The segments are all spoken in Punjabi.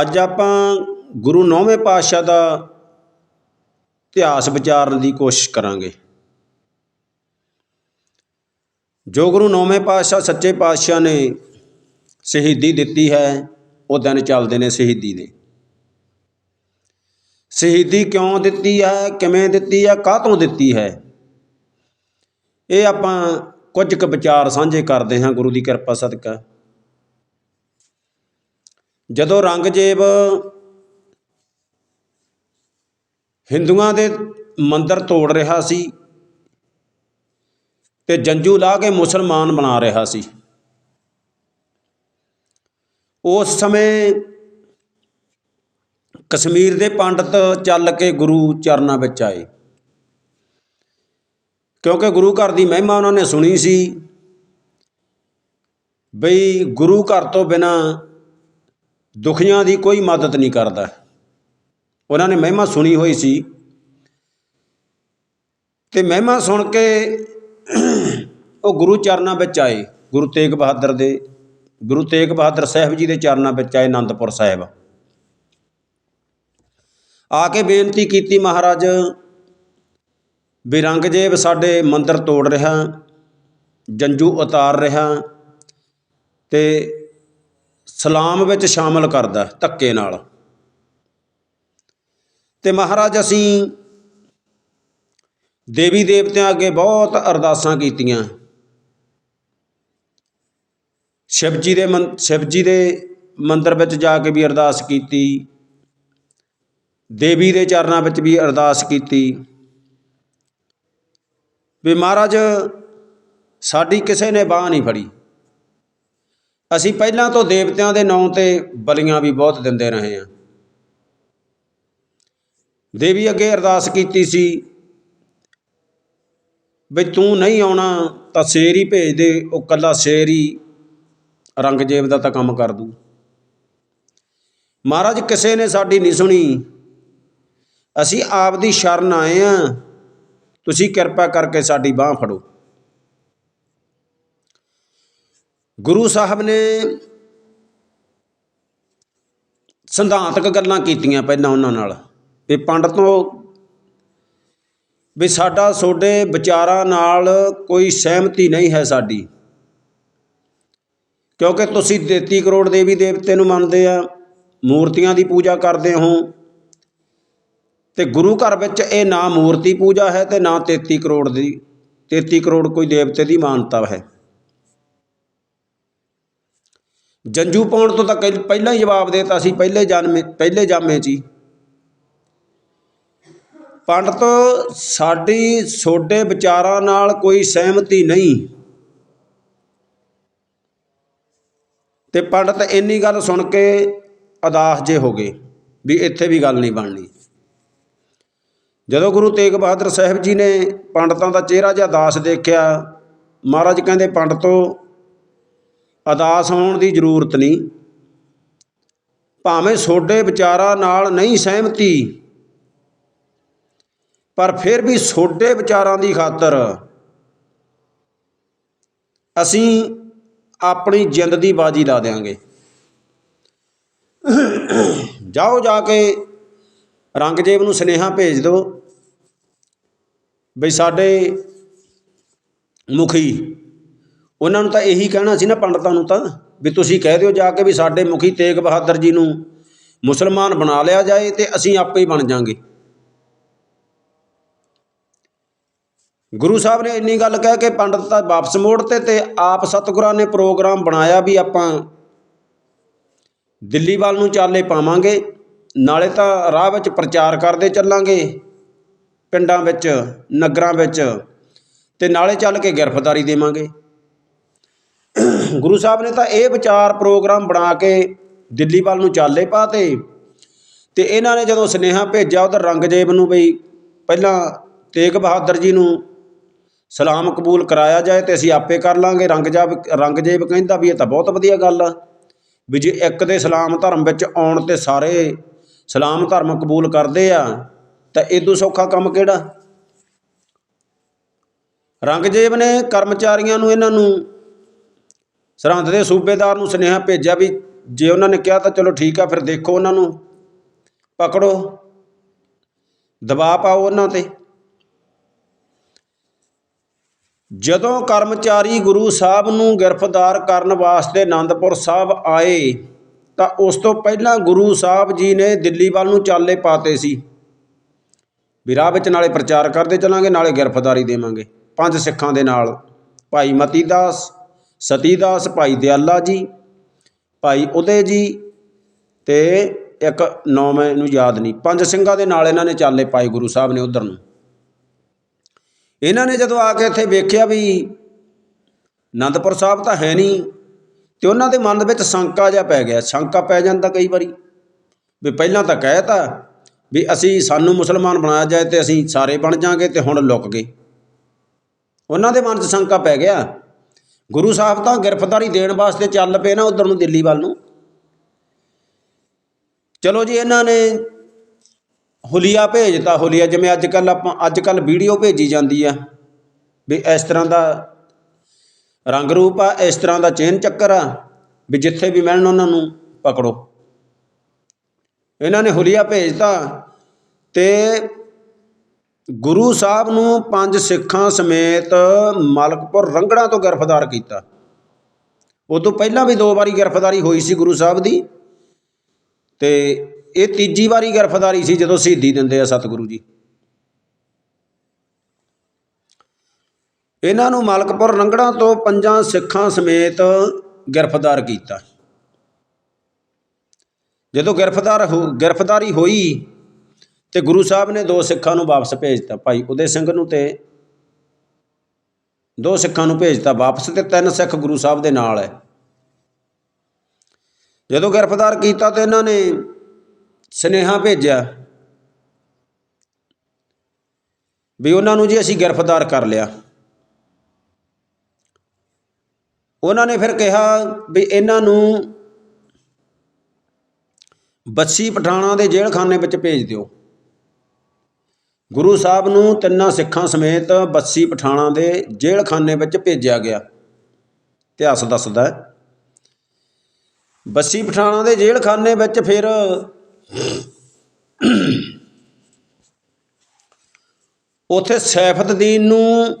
ਅੱਜ ਆਪਾਂ ਗੁਰੂ ਨੌਵੇਂ ਪਾਤਸ਼ਾਹ ਦਾ ਇਤਿਹਾਸ ਵਿਚਾਰਨ ਦੀ ਕੋਸ਼ਿਸ਼ ਕਰਾਂਗੇ। ਜੋ ਗੁਰੂ ਨੌਵੇਂ ਪਾਤਸ਼ਾਹ ਸੱਚੇ ਪਾਤਸ਼ਾਹ ਨੇ ਸ਼ਹੀਦੀ ਦਿੱਤੀ ਹੈ, ਉਹ ਦਿਨ ਚੱਲਦੇ ਨੇ ਸ਼ਹੀਦੀ ਦੇ। ਸ਼ਹੀਦੀ ਕਿਉਂ ਦਿੱਤੀ ਹੈ, ਕਿਵੇਂ ਦਿੱਤੀ ਹੈ, ਕਾਹਤੋਂ ਦਿੱਤੀ ਹੈ? ਇਹ ਆਪਾਂ ਕੁਝ ਕੁ ਵਿਚਾਰ ਸਾਂਝੇ ਕਰਦੇ ਹਾਂ, ਗੁਰੂ ਦੀ ਕਿਰਪਾ ਸਦਕਾ। ਜਦੋਂ ਰੰਗਜੇਬ ਹਿੰਦੂਆਂ ਦੇ ਮੰਦਰ ਤੋੜ ਰਿਹਾ ਸੀ ਤੇ ਜੰਜੂ ਲਾ ਕੇ ਮੁਸਲਮਾਨ ਬਣਾ ਰਿਹਾ ਸੀ, ਉਸ ਸਮੇਂ ਕਸ਼ਮੀਰ ਦੇ ਪੰਡਤ ਚੱਲ ਕੇ ਗੁਰੂ ਚਰਨਾਂ ਵਿੱਚ ਆਏ। ਕਿਉਂਕਿ ਗੁਰੂ ਘਰ ਦੀ ਮਹਿਮਾ ਉਹਨਾਂ ਨੇ ਸੁਣੀ ਸੀ, ਬਈ ਗੁਰੂ ਘਰ ਤੋਂ ਬਿਨਾ ਦੁਖੀਆਂ ਦੀ ਕੋਈ ਮਦਦ ਨਹੀਂ ਕਰਦਾ। ਉਹਨਾਂ ਨੇ ਮਹਿਮਾ ਸੁਣੀ ਹੋਈ ਸੀ। ਤੇ ਮਹਿਮਾ ਸੁਣ ਕੇ ਉਹ ਗੁਰੂ ਚਰਨਾਂ ਵਿੱਚ ਆਏ। ਗੁਰੂ ਤੇਗ ਬਹਾਦਰ ਦੇ, ਗੁਰੂ ਤੇਗ ਬਹਾਦਰ ਸਾਹਿਬ ਜੀ ਦੇ ਚਰਨਾਂ ਵਿੱਚ ਆਏ ਆਨੰਦਪੁਰ ਸਾਹਿਬ। ਆ ਕੇ ਬੇਨਤੀ ਕੀਤੀ, ਮਹਾਰਾਜ ਬਿਰੰਗਜੇਬ ਸਾਡੇ ਮੰਦਰ ਤੋੜ ਰਿਹਾ, ਜੰਜੂ ਉਤਾਰ ਰਿਹਾ ਤੇ ਸਲਾਮ ਵਿੱਚ ਸ਼ਾਮਲ ਕਰਦਾ ਧੱਕੇ ਨਾਲ। ਤੇ ਮਹਾਰਾਜ ਅਸੀਂ ਦੇਵੀ ਦੇਵਤਿਆਂ ਅੱਗੇ ਬਹੁਤ ਅਰਦਾਸਾਂ ਕੀਤੀਆਂ। ਸ਼ਿਵ ਜੀ ਦੇ ਮੰ ਸ਼ਿਵ ਜੀ ਦੇ ਮੰਦਰ ਵਿੱਚ ਜਾ ਕੇ ਵੀ ਅਰਦਾਸ ਕੀਤੀ। ਦੇਵੀ ਦੇ ਚਰਨਾਂ ਵਿੱਚ ਵੀ ਅਰਦਾਸ ਕੀਤੀ। ਵੀ ਮਹਾਰਾਜ, ਸਾਡੀ ਕਿਸੇ ਨੇ ਬਾਹ ਨਹੀਂ ਫੜੀ। ਅਸੀਂ ਪਹਿਲਾਂ ਤੋਂ ਦੇਵਤਿਆਂ ਦੇ ਨਾਂ ਤੇ ਬਲੀਆਂ ਵੀ ਬਹੁਤ ਦਿੰਦੇ ਰਹੇ ਹਾਂ। ਦੇਵੀ ਅੱਗੇ ਅਰਦਾਸ ਕੀਤੀ ਸੀ ਵੀ ਤੂੰ ਨਹੀਂ ਆਉਣਾ ਤਾਂ ਸ਼ੇਰ ਹੀ ਭੇਜ ਦੇ, ਉਹ ਕੱਲਾ ਸ਼ੇਰ ਹੀ ਰੰਗਜੇਬ ਦਾ ਤਾਂ ਕੰਮ ਕਰ ਦੂ। ਮਹਾਰਾਜ, ਕਿਸੇ ਨੇ ਸਾਡੀ ਨਹੀਂ ਸੁਣੀ। ਅਸੀਂ ਆਪ ਦੀ ਸ਼ਰਨ ਆਏ ਆ ਤੁਸੀਂ ਕਿਰਪਾ ਕਰਕੇ ਸਾਡੀ ਬਾਹ ਫੜੋ। ਗੁਰੂ ਸਾਹਿਬ ਨੇ ਸਿਧਾਂਤਕ ਗੱਲਾਂ ਕੀਤੀਆਂ ਪਹਿਲਾਂ ਉਹਨਾਂ ਨਾਲ, ਵੀ ਪੰਡਤੋਂ, ਵੀ ਸਾਡਾ ਤੁਹਾਡੇ ਵਿਚਾਰਾਂ ਨਾਲ ਕੋਈ ਸਹਿਮਤੀ ਨਹੀਂ ਹੈ ਸਾਡੀ। ਕਿਉਂਕਿ ਤੁਸੀਂ 33 ਕਰੋੜ ਦੇਵੀ ਦੇਵਤੇ ਨੂੰ ਮੰਨਦੇ ਆ, ਮੂਰਤੀਆਂ ਦੀ ਪੂਜਾ ਕਰਦੇ ਹੋ, ਤੇ ਗੁਰੂ ਘਰ ਵਿੱਚ ਇਹ ਨਾ ਮੂਰਤੀ ਪੂਜਾ ਹੈ ਤੇ ਨਾ 33 ਕਰੋੜ ਦੀ 33 ਕਰੋੜ ਕੋਈ ਦੇਵਤੇ ਦੀ ਮਾਨਤਾ ਹੈ। ਜੰਜੂ ਪਾਉਣ ਤੋਂ ਤਾਂ ਕਈ- ਪਹਿਲਾਂ ਹੀ ਜਵਾਬ ਦੇਤਾ ਸੀ, ਪਹਿਲੇ ਜਨਮੇ ਪਹਿਲੇ ਜਾਮੇ 'ਚ ਹੀ ਪੰਡਤ, ਸਾਡੀ ਸੋਡੇ ਵਿਚਾਰਾਂ ਨਾਲ ਕੋਈ ਸਹਿਮਤੀ ਨਹੀਂ। ਤੇ ਪੰਡਤ, ਇੰਨੀ ਗੱਲ ਸੁਣ ਕੇ ਅਦਾਸ ਜੇ ਹੋ ਗਏ ਵੀ ਇੱਥੇ ਵੀ ਗੱਲ ਨਹੀਂ ਬਣਨੀ। ਜਦੋਂ ਗੁਰੂ ਤੇਗ ਬਹਾਦਰ ਸਾਹਿਬ ਜੀ ਨੇ ਪੰਡਤਾਂ ਦਾ ਚਿਹਰਾ ਜਿਹਾ ਦਾਸ ਦੇਖਿਆ, ਮਹਾਰਾਜ ਕਹਿੰਦੇ, ਪੰਡਤੋ ਅਦਾਸ ਹੋਣ ਦੀ ਜ਼ਰੂਰਤ ਨਹੀਂ। ਭਾਵੇਂ ਸੋਡੇ ਵਿਚਾਰਾਂ ਨਾਲ ਨਹੀਂ ਸਹਿਮਤੀ, ਪਰ ਫਿਰ ਵੀ ਸੋਡੇ ਵਿਚਾਰਾਂ ਦੀ ਖਾਤਰ ਅਸੀਂ ਆਪਣੀ ਜਿੰਦ ਦੀ ਬਾਜੀ ਲਾ ਦੇਾਂਗੇ ਜਾਓ ਜਾ ਕੇ ਰੰਗਜੇਬ ਨੂੰ ਸੁਨੇਹਾ ਭੇਜ ਦਿਓ ਬਈ ਸਾਡੇ ਮੁਖੀ ਉਹਨਾਂ ਨੂੰ ਤਾਂ ਇਹੀ ਕਹਿਣਾ ਸੀ ਨਾ ਪੰਡਤਾਂ ਨੂੰ ਤਾਂ, ਵੀ ਤੁਸੀਂ ਕਹਿ ਦਿਓ ਜਾ ਕੇ ਵੀ ਸਾਡੇ ਮੁਖੀ ਤੇਗ ਬਹਾਦਰ ਜੀ ਨੂੰ ਮੁਸਲਮਾਨ ਬਣਾ ਲਿਆ ਜਾਏ ਤੇ ਅਸੀਂ ਆਪੇ ਹੀ ਬਣ ਜਾਾਂਗੇ। ਗੁਰੂ ਸਾਹਿਬ ਨੇ ਇੰਨੀ ਗੱਲ ਕਹਿ ਕੇ ਪੰਡਤ ਤਾਂ ਵਾਪਸ ਮੋੜਤੇ ਤੇ ਆਪ ਸਤਿਗੁਰਾਂ ਨੇ ਪ੍ਰੋਗਰਾਮ ਬਣਾਇਆ ਵੀ ਆਪਾਂ ਦਿੱਲੀ ਵੱਲ ਨੂੰ ਚਾਲੇ ਪਾਵਾਂਗੇ, ਨਾਲੇ ਤਾਂ ਰਾਹ ਵਿੱਚ ਪ੍ਰਚਾਰ ਕਰਦੇ ਚੱਲਾਂਗੇ, ਪਿੰਡਾਂ ਵਿੱਚ, ਨਗਰਾਂ ਵਿੱਚ ਤੇ ਨਾਲੇ ਚੱਲ ਕੇ ਗ੍ਰਿਫਤਾਰੀ ਦੇਵਾਂਗੇ। ਗੁਰੂ ਸਾਹਿਬ ਨੇ ਤਾਂ ਇਹ ਵਿਚਾਰ ਪ੍ਰੋਗਰਾਮ ਬਣਾ ਕੇ ਦਿੱਲੀ ਵੱਲ ਨੂੰ ਚਾਲੇ ਪਾਤੇ ਤੇ ਇਹਨਾਂ ਨੇ ਜਦੋਂ ਸੁਨੇਹਾ ਭੇਜਿਆ ਉਧਰ ਰੰਗਜੇਬ ਨੂੰ ਬਈ ਪਹਿਲਾਂ ਤੇਗ ਬਹਾਦਰ ਜੀ ਨੂੰ ਸਲਾਮ ਕਬੂਲ ਕਰਾਇਆ ਜਾਏ ਤੇ ਅਸੀਂ ਆਪੇ ਕਰ ਲਾਂਗੇ। ਰੰਗਜੇਬ ਰੰਗਜੇਬ ਕਹਿੰਦਾ ਵੀ ਇਹ ਤਾਂ ਬਹੁਤ ਵਧੀਆ ਗੱਲ ਆ ਵੀ ਜੇ ਇੱਕ ਦੇ ਸਲਾਮ ਧਰਮ ਵਿੱਚ ਆਉਣ ਤੇ ਸਾਰੇ ਸਲਾਮ ਧਰਮ ਕਬੂਲ ਕਰਦੇ ਆ ਤਾਂ ਇਦੋਂ ਸੌਖਾ ਕੰਮ ਕਿਹੜਾ? ਰੰਗਜੇਬ ਨੇ ਕਰਮਚਾਰੀਆਂ ਨੂੰ ਇਹਨਾਂ ਨੂੰ ਸਰਹੰਦ ਦੇ ਸੂਬੇਦਾਰ ਨੂੰ ਸੁਨੇਹਾ ਭੇਜਿਆ ਵੀ ਜੇ ਉਹਨਾਂ ਨੇ ਕਿਹਾ ਤਾਂ ਚਲੋ ਠੀਕ ਆ, ਫਿਰ ਦੇਖੋ ਉਹਨਾਂ ਨੂੰ, ਪਕੜੋ, ਦਬਾਅ ਪਾਓ ਉਹਨਾਂ ਤੇ। ਜਦੋਂ ਕਰਮਚਾਰੀ ਗੁਰੂ ਸਾਹਿਬ ਨੂੰ ਗ੍ਰਿਫਤਾਰ ਕਰਨ ਵਾਸਤੇ ਆਨੰਦਪੁਰ ਸਾਹਿਬ ਆਏ, ਤਾਂ ਉਸ ਤੋਂ ਪਹਿਲਾਂ ਗੁਰੂ ਸਾਹਿਬ ਜੀ ਨੇ ਦਿੱਲੀ ਵੱਲ ਨੂੰ ਚਾਲੇ ਪਾਤੇ ਸੀ, ਵੀ ਰਾਹ ਵਿੱਚ ਨਾਲੇ ਪ੍ਰਚਾਰ ਕਰਦੇ ਚੱਲਾਂਗੇ, ਨਾਲੇ ਗ੍ਰਿਫਤਾਰੀ ਦੇਵਾਂਗੇ। ਪੰਜ ਸਿੱਖਾਂ ਦੇ ਨਾਲ, ਭਾਈ ਮਤੀ ਦਾਸ ਸਤੀ ਦਾਸ ਭਾਈ ਦਿਆਲਾ ਜੀ, ਭਾਈ ਉਦੇ ਜੀ ਅਤੇ ਇੱਕ ਨੌਂ ਮੈਨੂੰ ਯਾਦ ਨਹੀਂ, ਪੰਜ ਸਿੰਘਾਂ ਦੇ ਨਾਲ ਇਹਨਾਂ ਨੇ ਚਾਲੇ ਪਾਏ ਗੁਰੂ ਸਾਹਿਬ ਨੇ ਉਧਰ ਨੂੰ। ਇਹਨਾਂ ਨੇ ਜਦੋਂ ਆ ਕੇ ਇੱਥੇ ਵੇਖਿਆ ਵੀ ਅਨੰਦਪੁਰ ਸਾਹਿਬ ਤਾਂ ਹੈ ਨਹੀਂ, ਤੇ ਉਹਨਾਂ ਦੇ ਮਨ ਦੇ ਵਿੱਚ ਸ਼ੰਕਾ ਜਿਹਾ ਪੈ ਗਿਆ, ਸ਼ੰਕਾ ਪੈ ਜਾਂਦਾ ਕਈ ਵਾਰੀ। ਵੀ ਪਹਿਲਾਂ ਤਾਂ ਕਹਿਤਾ ਵੀ ਅਸੀਂ ਸਾਨੂੰ ਮੁਸਲਮਾਨ ਬਣਾਇਆ ਜਾਏ ਤੇ ਅਸੀਂ ਸਾਰੇ ਬਣ ਜਾਾਂਗੇ ਤੇ ਹੁਣ ਲੁੱਕ ਗਏ। ਉਹਨਾਂ ਦੇ ਮਨ 'ਚ ਸ਼ੰਕਾ ਪੈ ਗਿਆ। ਗੁਰੂ ਸਾਹਿਬ ਤਾਂ ਗ੍ਰਿਫਤਾਰੀ ਦੇਣ ਵਾਸਤੇ ਚੱਲ ਪਏ ਨਾ ਉਧਰ ਨੂੰ ਦਿੱਲੀ ਵੱਲ ਨੂੰ। ਚਲੋ ਜੀ, ਇਹਨਾਂ ਨੇ ਹੁਲੀਆ ਭੇਜਤਾ, ਹੁਲੀਆ ਜਿਵੇਂ ਅੱਜ ਕੱਲ ਆਪਾਂ ਅੱਜ ਕੱਲ ਵੀਡੀਓ ਭੇਜੀ ਜਾਂਦੀ ਆ ਵੀ ਇਸ ਤਰ੍ਹਾਂ ਦਾ ਰੰਗ ਰੂਪ ਆ, ਇਸ ਤਰ੍ਹਾਂ ਦਾ ਚੇਨ ਚੱਕਰ ਆ, ਵੀ ਜਿੱਥੇ ਵੀ ਮਿਲਣ ਉਹਨਾਂ ਨੂੰ ਪਕੜੋ। ਇਹਨਾਂ ਨੇ ਹੁਲੀਆ ਭੇਜਤਾ ਤੇ ਗੁਰੂ ਸਾਹਿਬ ਨੂੰ ਪੰਜ ਸਿੱਖਾਂ ਸਮੇਤ ਮਲਕਪੁਰ ਰੰਗੜਾ ਤੋਂ ਗ੍ਰਿਫਤਾਰ ਕੀਤਾ। ਉਹ ਤੋਂ ਪਹਿਲਾਂ ਵੀ ਦੋ ਵਾਰੀ ਗ੍ਰਿਫਤਾਰੀ ਹੋਈ ਸੀ ਗੁਰੂ ਸਾਹਿਬ ਦੀ ਤੇ ਇਹ ਤੀਜੀ ਵਾਰੀ ਗ੍ਰਿਫਤਾਰੀ ਸੀ ਜਦੋਂ ਸ਼ਹੀਦੀ ਦਿੰਦੇ ਆ ਸਤਿਗੁਰੂ ਜੀ। ਇਹਨਾਂ ਨੂੰ ਮਲਕਪੁਰ ਰੰਗੜਾ ਤੋਂ ਪੰਜਾਂ ਸਿੱਖਾਂ ਸਮੇਤ ਗ੍ਰਿਫਤਾਰ ਕੀਤਾ। ਜਦੋਂ ਗ੍ਰਿਫਤਾਰ ਹੋ, ਗ੍ਰਿਫਤਾਰੀ ਹੋਈ ਤੇ ਗੁਰੂ ਸਾਹਿਬ ਨੇ ਦੋ ਸਿੱਖਾਂ ਨੂੰ ਵਾਪਸ ਭੇਜਤਾ ਭਾਈ ਉਦੇ ਸਿੰਘ ਨੂੰ ਤੇ ਦੋ ਸਿੱਖਾਂ ਨੂੰ ਭੇਜਤਾ ਵਾਪਸ ਤੇ ਤਿੰਨ ਸਿੱਖ ਗੁਰੂ ਸਾਹਿਬ ਦੇ ਨਾਲ ਹੈ ਜਦੋਂ ਗ੍ਰਿਫਤਾਰ ਕੀਤਾ ਤੇ ਇਹਨਾਂ ਨੇ ਸਨੇਹਾ ਭੇਜਿਆ ਵੀ ਉਹਨਾਂ ਨੂੰ ਜੀ ਅਸੀਂ ਗ੍ਰਿਫਤਾਰ ਕਰ ਲਿਆ। ਉਹਨਾਂ ਨੇ ਫਿਰ ਕਿਹਾ ਵੀ ਇਹਨਾਂ ਨੂੰ ਬੱਸੀ ਪਠਾਣਾ ਦੇ ਜੇਲ੍ਹ ਵਿੱਚ ਭੇਜ ਦਿਓ। ਗੁਰੂ ਸਾਹਿਬ ਨੂੰ ਤਿੰਨਾਂ ਸਿੱਖਾਂ ਸਮੇਤ ਬੱਸੀ ਪਠਾਣਾ ਦੇ ਜੇਲ੍ਹਖਾਨੇ ਵਿੱਚ ਭੇਜਿਆ ਗਿਆ। ਇਤਿਹਾਸ ਦੱਸਦਾ ਹੈ। ਬੱਸੀ ਪਠਾਣਾ ਦੇ ਜੇਲ੍ਹਖਾਨੇ ਵਿੱਚ ਫਿਰ ਉਥੇ ਸੈਫਤਦੀਨ ਨੂੰ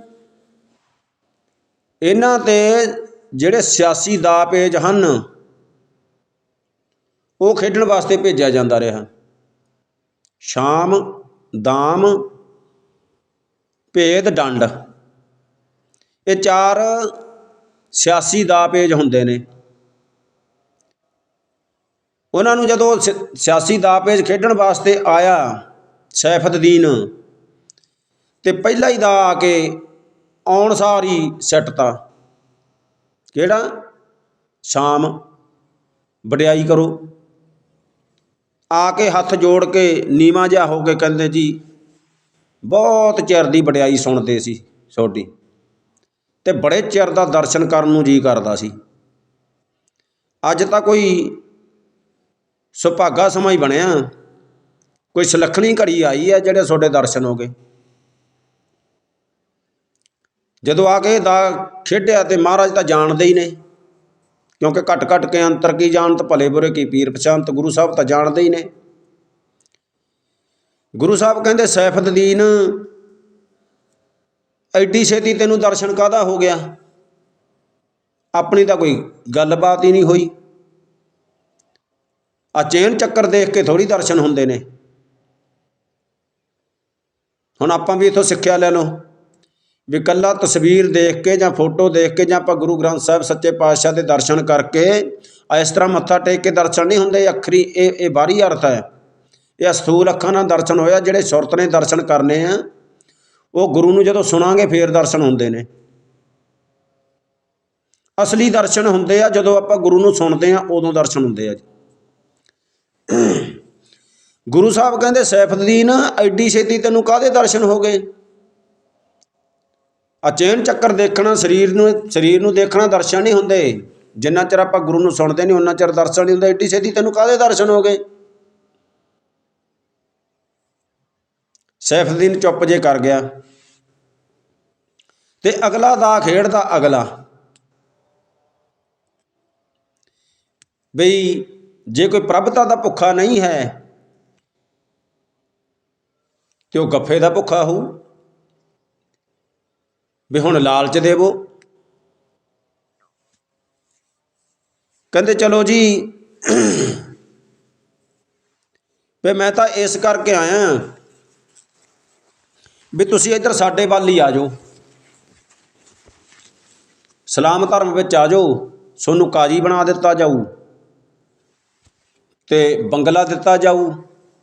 ਇਹਨਾਂ ਤੇ ਜਿਹੜੇ ਸਿਆਸੀ ਦਾ ਪੇਜ ਹਨ, ਉਹ ਖੇਡਣ ਵਾਸਤੇ ਭੇਜਿਆ ਜਾਂਦਾ ਰਿਹਾ। ਸ਼ਾਮ ਦਾਮ, ਭੇਦ, ਡੰਡ। ਇਹ ਚਾਰ ਸਿਆਸੀ ਦਾ ਪੇਜ ਹੁੰਦੇ ਨੇ। ਉਹਨਾਂ ਨੂੰ ਜਦੋਂ ਸਿ- ਸਿਆਸੀ ਦਾ ਪੇਜ ਖੇਡਣ ਵਾਸਤੇ ਆਇਆ ਸੈਫਤਦੀਨ ਤੇ ਪਹਿਲਾ ਹੀ ਦਾ ਆ ਕੇ ਆਉਣ ਸਾਰੀ ਹੀ ਕਿਹੜਾ? ਸ਼ਾਮ, ਵਡਿਆਈ ਕਰੋ। ਆ ਕੇ ਹੱਥ ਜੋੜ ਕੇ ਨੀਵਾਂ ਜਿਹਾ ਹੋ ਕੇ ਕਹਿੰਦੇ ਜੀ, ਬਹੁਤ ਚਿਰ ਦੀ ਵਡਿਆਈ ਸੁਣਦੇ ਸੀ ਤੁਹਾਡੀ ਤੇ ਬੜੇ ਚਿਰ ਦਾ ਦਰਸ਼ਨ ਕਰਨ ਨੂੰ ਜੀ ਕਰਦਾ ਸੀ। ਅੱਜ ਤਾਂ ਕੋਈ ਸੁਭਾਗਾ ਸਮਾਂ ਹੀ ਬਣਿਆ। ਕੋਈ ਸੁਲੱਖਣੀ ਘੜੀ ਆਈ ਹੈ ਜਿਹੜੇ ਤੁਹਾਡੇ ਦਰਸ਼ਨ ਹੋ ਗਏ। ਜਦੋਂ ਆ ਕੇ ਦਾ ਖੇਡਿਆ ਤੇ ਮਹਾਰਾਜ ਤਾਂ ਜਾਣਦੇ ਹੀ ਨੇ। ਕਿਉਂਕਿ ਘਟ ਘਟ ਕੇ ਅੰਤਰ ਕੀ ਜਾਣਤ, ਭਲੇ ਬੁਰੇ ਕੀ ਪੀਰ ਪਛਾਨਤ ਗੁਰੂ ਸਾਹਿਬ ਤਾਂ ਜਾਣਦੇ ਹੀ ਨੇ। ਗੁਰੂ ਸਾਹਿਬ ਕਹਿੰਦੇ ਸੈਫਤਦੀਨ ਐਡੀ ਛੇਤੀ ਤੈਨੂੰ ਦਰਸ਼ਨ ਕਾਦਾ ਹੋ ਗਿਆ? ਆਪਣੀ ਤਾਂ ਕੋਈ ਗੱਲਬਾਤ ਹੀ ਨਹੀਂ ਹੋਈ। ਆ ਚੇਨ ਚੱਕਰ ਦੇਖ ਕੇ ਥੋੜੀ ਦਰਸ਼ਨ ਹੁੰਦੇ ਨੇ। ਹੁਣ ਆਪਾਂ ਵੀ ਇਥੋਂ ਸਿੱਖਿਆ ਲੈ ਲਓ। ਵੀ ਕੱਲਾ ਤਸਵੀਰ ਦੇਖ ਕੇ ਜਾਂ ਫੋਟੋ ਦੇਖ ਕੇ ਜਾਂ ਆਪਾਂ ਗੁਰੂ ਗ੍ਰੰਥ ਸਾਹਿਬ ਸੱਚੇ ਪਾਤਸ਼ਾਹ ਦੇ ਦਰਸ਼ਨ ਕਰਕੇ ਇਸ ਤਰ੍ਹਾਂ ਮੱਥਾ ਟੇਕ ਕੇ ਦਰਸ਼ਨ ਨਹੀਂ ਹੁੰਦੇ ਅੱਖਰੀ, ਇਹ ਇਹ ਬਾਹਰੀ ਅਰਥ ਹੈ। ਇਹ ਅਸਥੂਲ ਅੱਖਾਂ ਨਾਲ ਦਰਸ਼ਨ ਹੋਇਆ, ਜਿਹੜੇ ਸੁਰਤ ਨੇ ਦਰਸ਼ਨ ਕਰਨੇ ਆ, ਉਹ ਗੁਰੂ ਨੂੰ ਜਦੋਂ ਸੁਣਾਂਗੇ ਫੇਰ ਦਰਸ਼ਨ ਹੁੰਦੇ ਨੇ। ਅਸਲੀ ਦਰਸ਼ਨ ਹੁੰਦੇ ਆ, ਜਦੋਂ ਆਪਾਂ ਗੁਰੂ ਨੂੰ ਸੁਣਦੇ ਆ, ਉਦੋਂ ਦਰਸ਼ਨ ਹੁੰਦੇ ਆ ਗੁਰੂ ਸਾਹਿਬ ਕਹਿੰਦੇ ਸੈਫਦੀਨ ਐਡੀ ਛੇਤੀ ਤੈਨੂੰ ਕਾਹਦੇ ਦਰਸ਼ਨ ਹੋ ਗਏ? ਅਚੇਨ ਚੱਕਰ ਦੇਖਣਾ, ਸਰੀਰ ਨੂੰ ਸਰੀਰ ਨੂੰ ਦੇਖਣਾ ਦਰਸ਼ਨ ਨਹੀਂ ਹੁੰਦੇ। ਜਿੰਨਾ ਚਿਰ ਆਪਾਂ ਗੁਰੂ ਨੂੰ ਸੁਣਦੇ ਨਹੀਂ ਉਹਨਾਂ ਚਿਰ ਦਰਸ਼ਨ ਨਹੀਂ ਹੁੰਦਾ। ਐਡੀ ਛੇਤੀ ਤੈਨੂੰ ਕਾਹਦੇ ਦਰਸ਼ਨ ਹੋ ਗਏ? ਸੈਫਦੀਨ ਚੁੱਪ ਜੇ ਕਰ ਗਿਆ। ਤੇ ਅਗਲਾ ਦਾ ਖੇਡਦਾ ਅਗਲਾ। ਬਈ, ਜੇ ਕੋਈ ਪ੍ਰਭਤਾ ਦਾ ਭੁੱਖਾ ਨਹੀਂ ਹੈ, ਤੇ ਉਹ ਗੱਫੇ ਦਾ ਭੁੱਖਾ ਹੋਊ। ਵੀ ਹੁਣ ਲਾਲਚ ਦੇਵੋ। ਕਹਿੰਦੇ, ਚਲੋ ਜੀ। ਵੀ ਮੈਂ ਤਾਂ ਇਸ ਕਰਕੇ ਆਇਆ ਵੀ ਤੁਸੀਂ ਇੱਧਰ ਸਾਡੇ ਵੱਲ ਹੀ ਆ ਜਾਓ। ਸਲਾਮ ਧਰਮ ਵਿੱਚ ਆ ਜਾਓ। ਤੁਹਾਨੂੰ ਕਾਜੀ ਬਣਾ ਦਿੱਤਾ ਜਾਊ ਤੇ ਬੰਗਲਾ ਦਿੱਤਾ ਜਾਊ।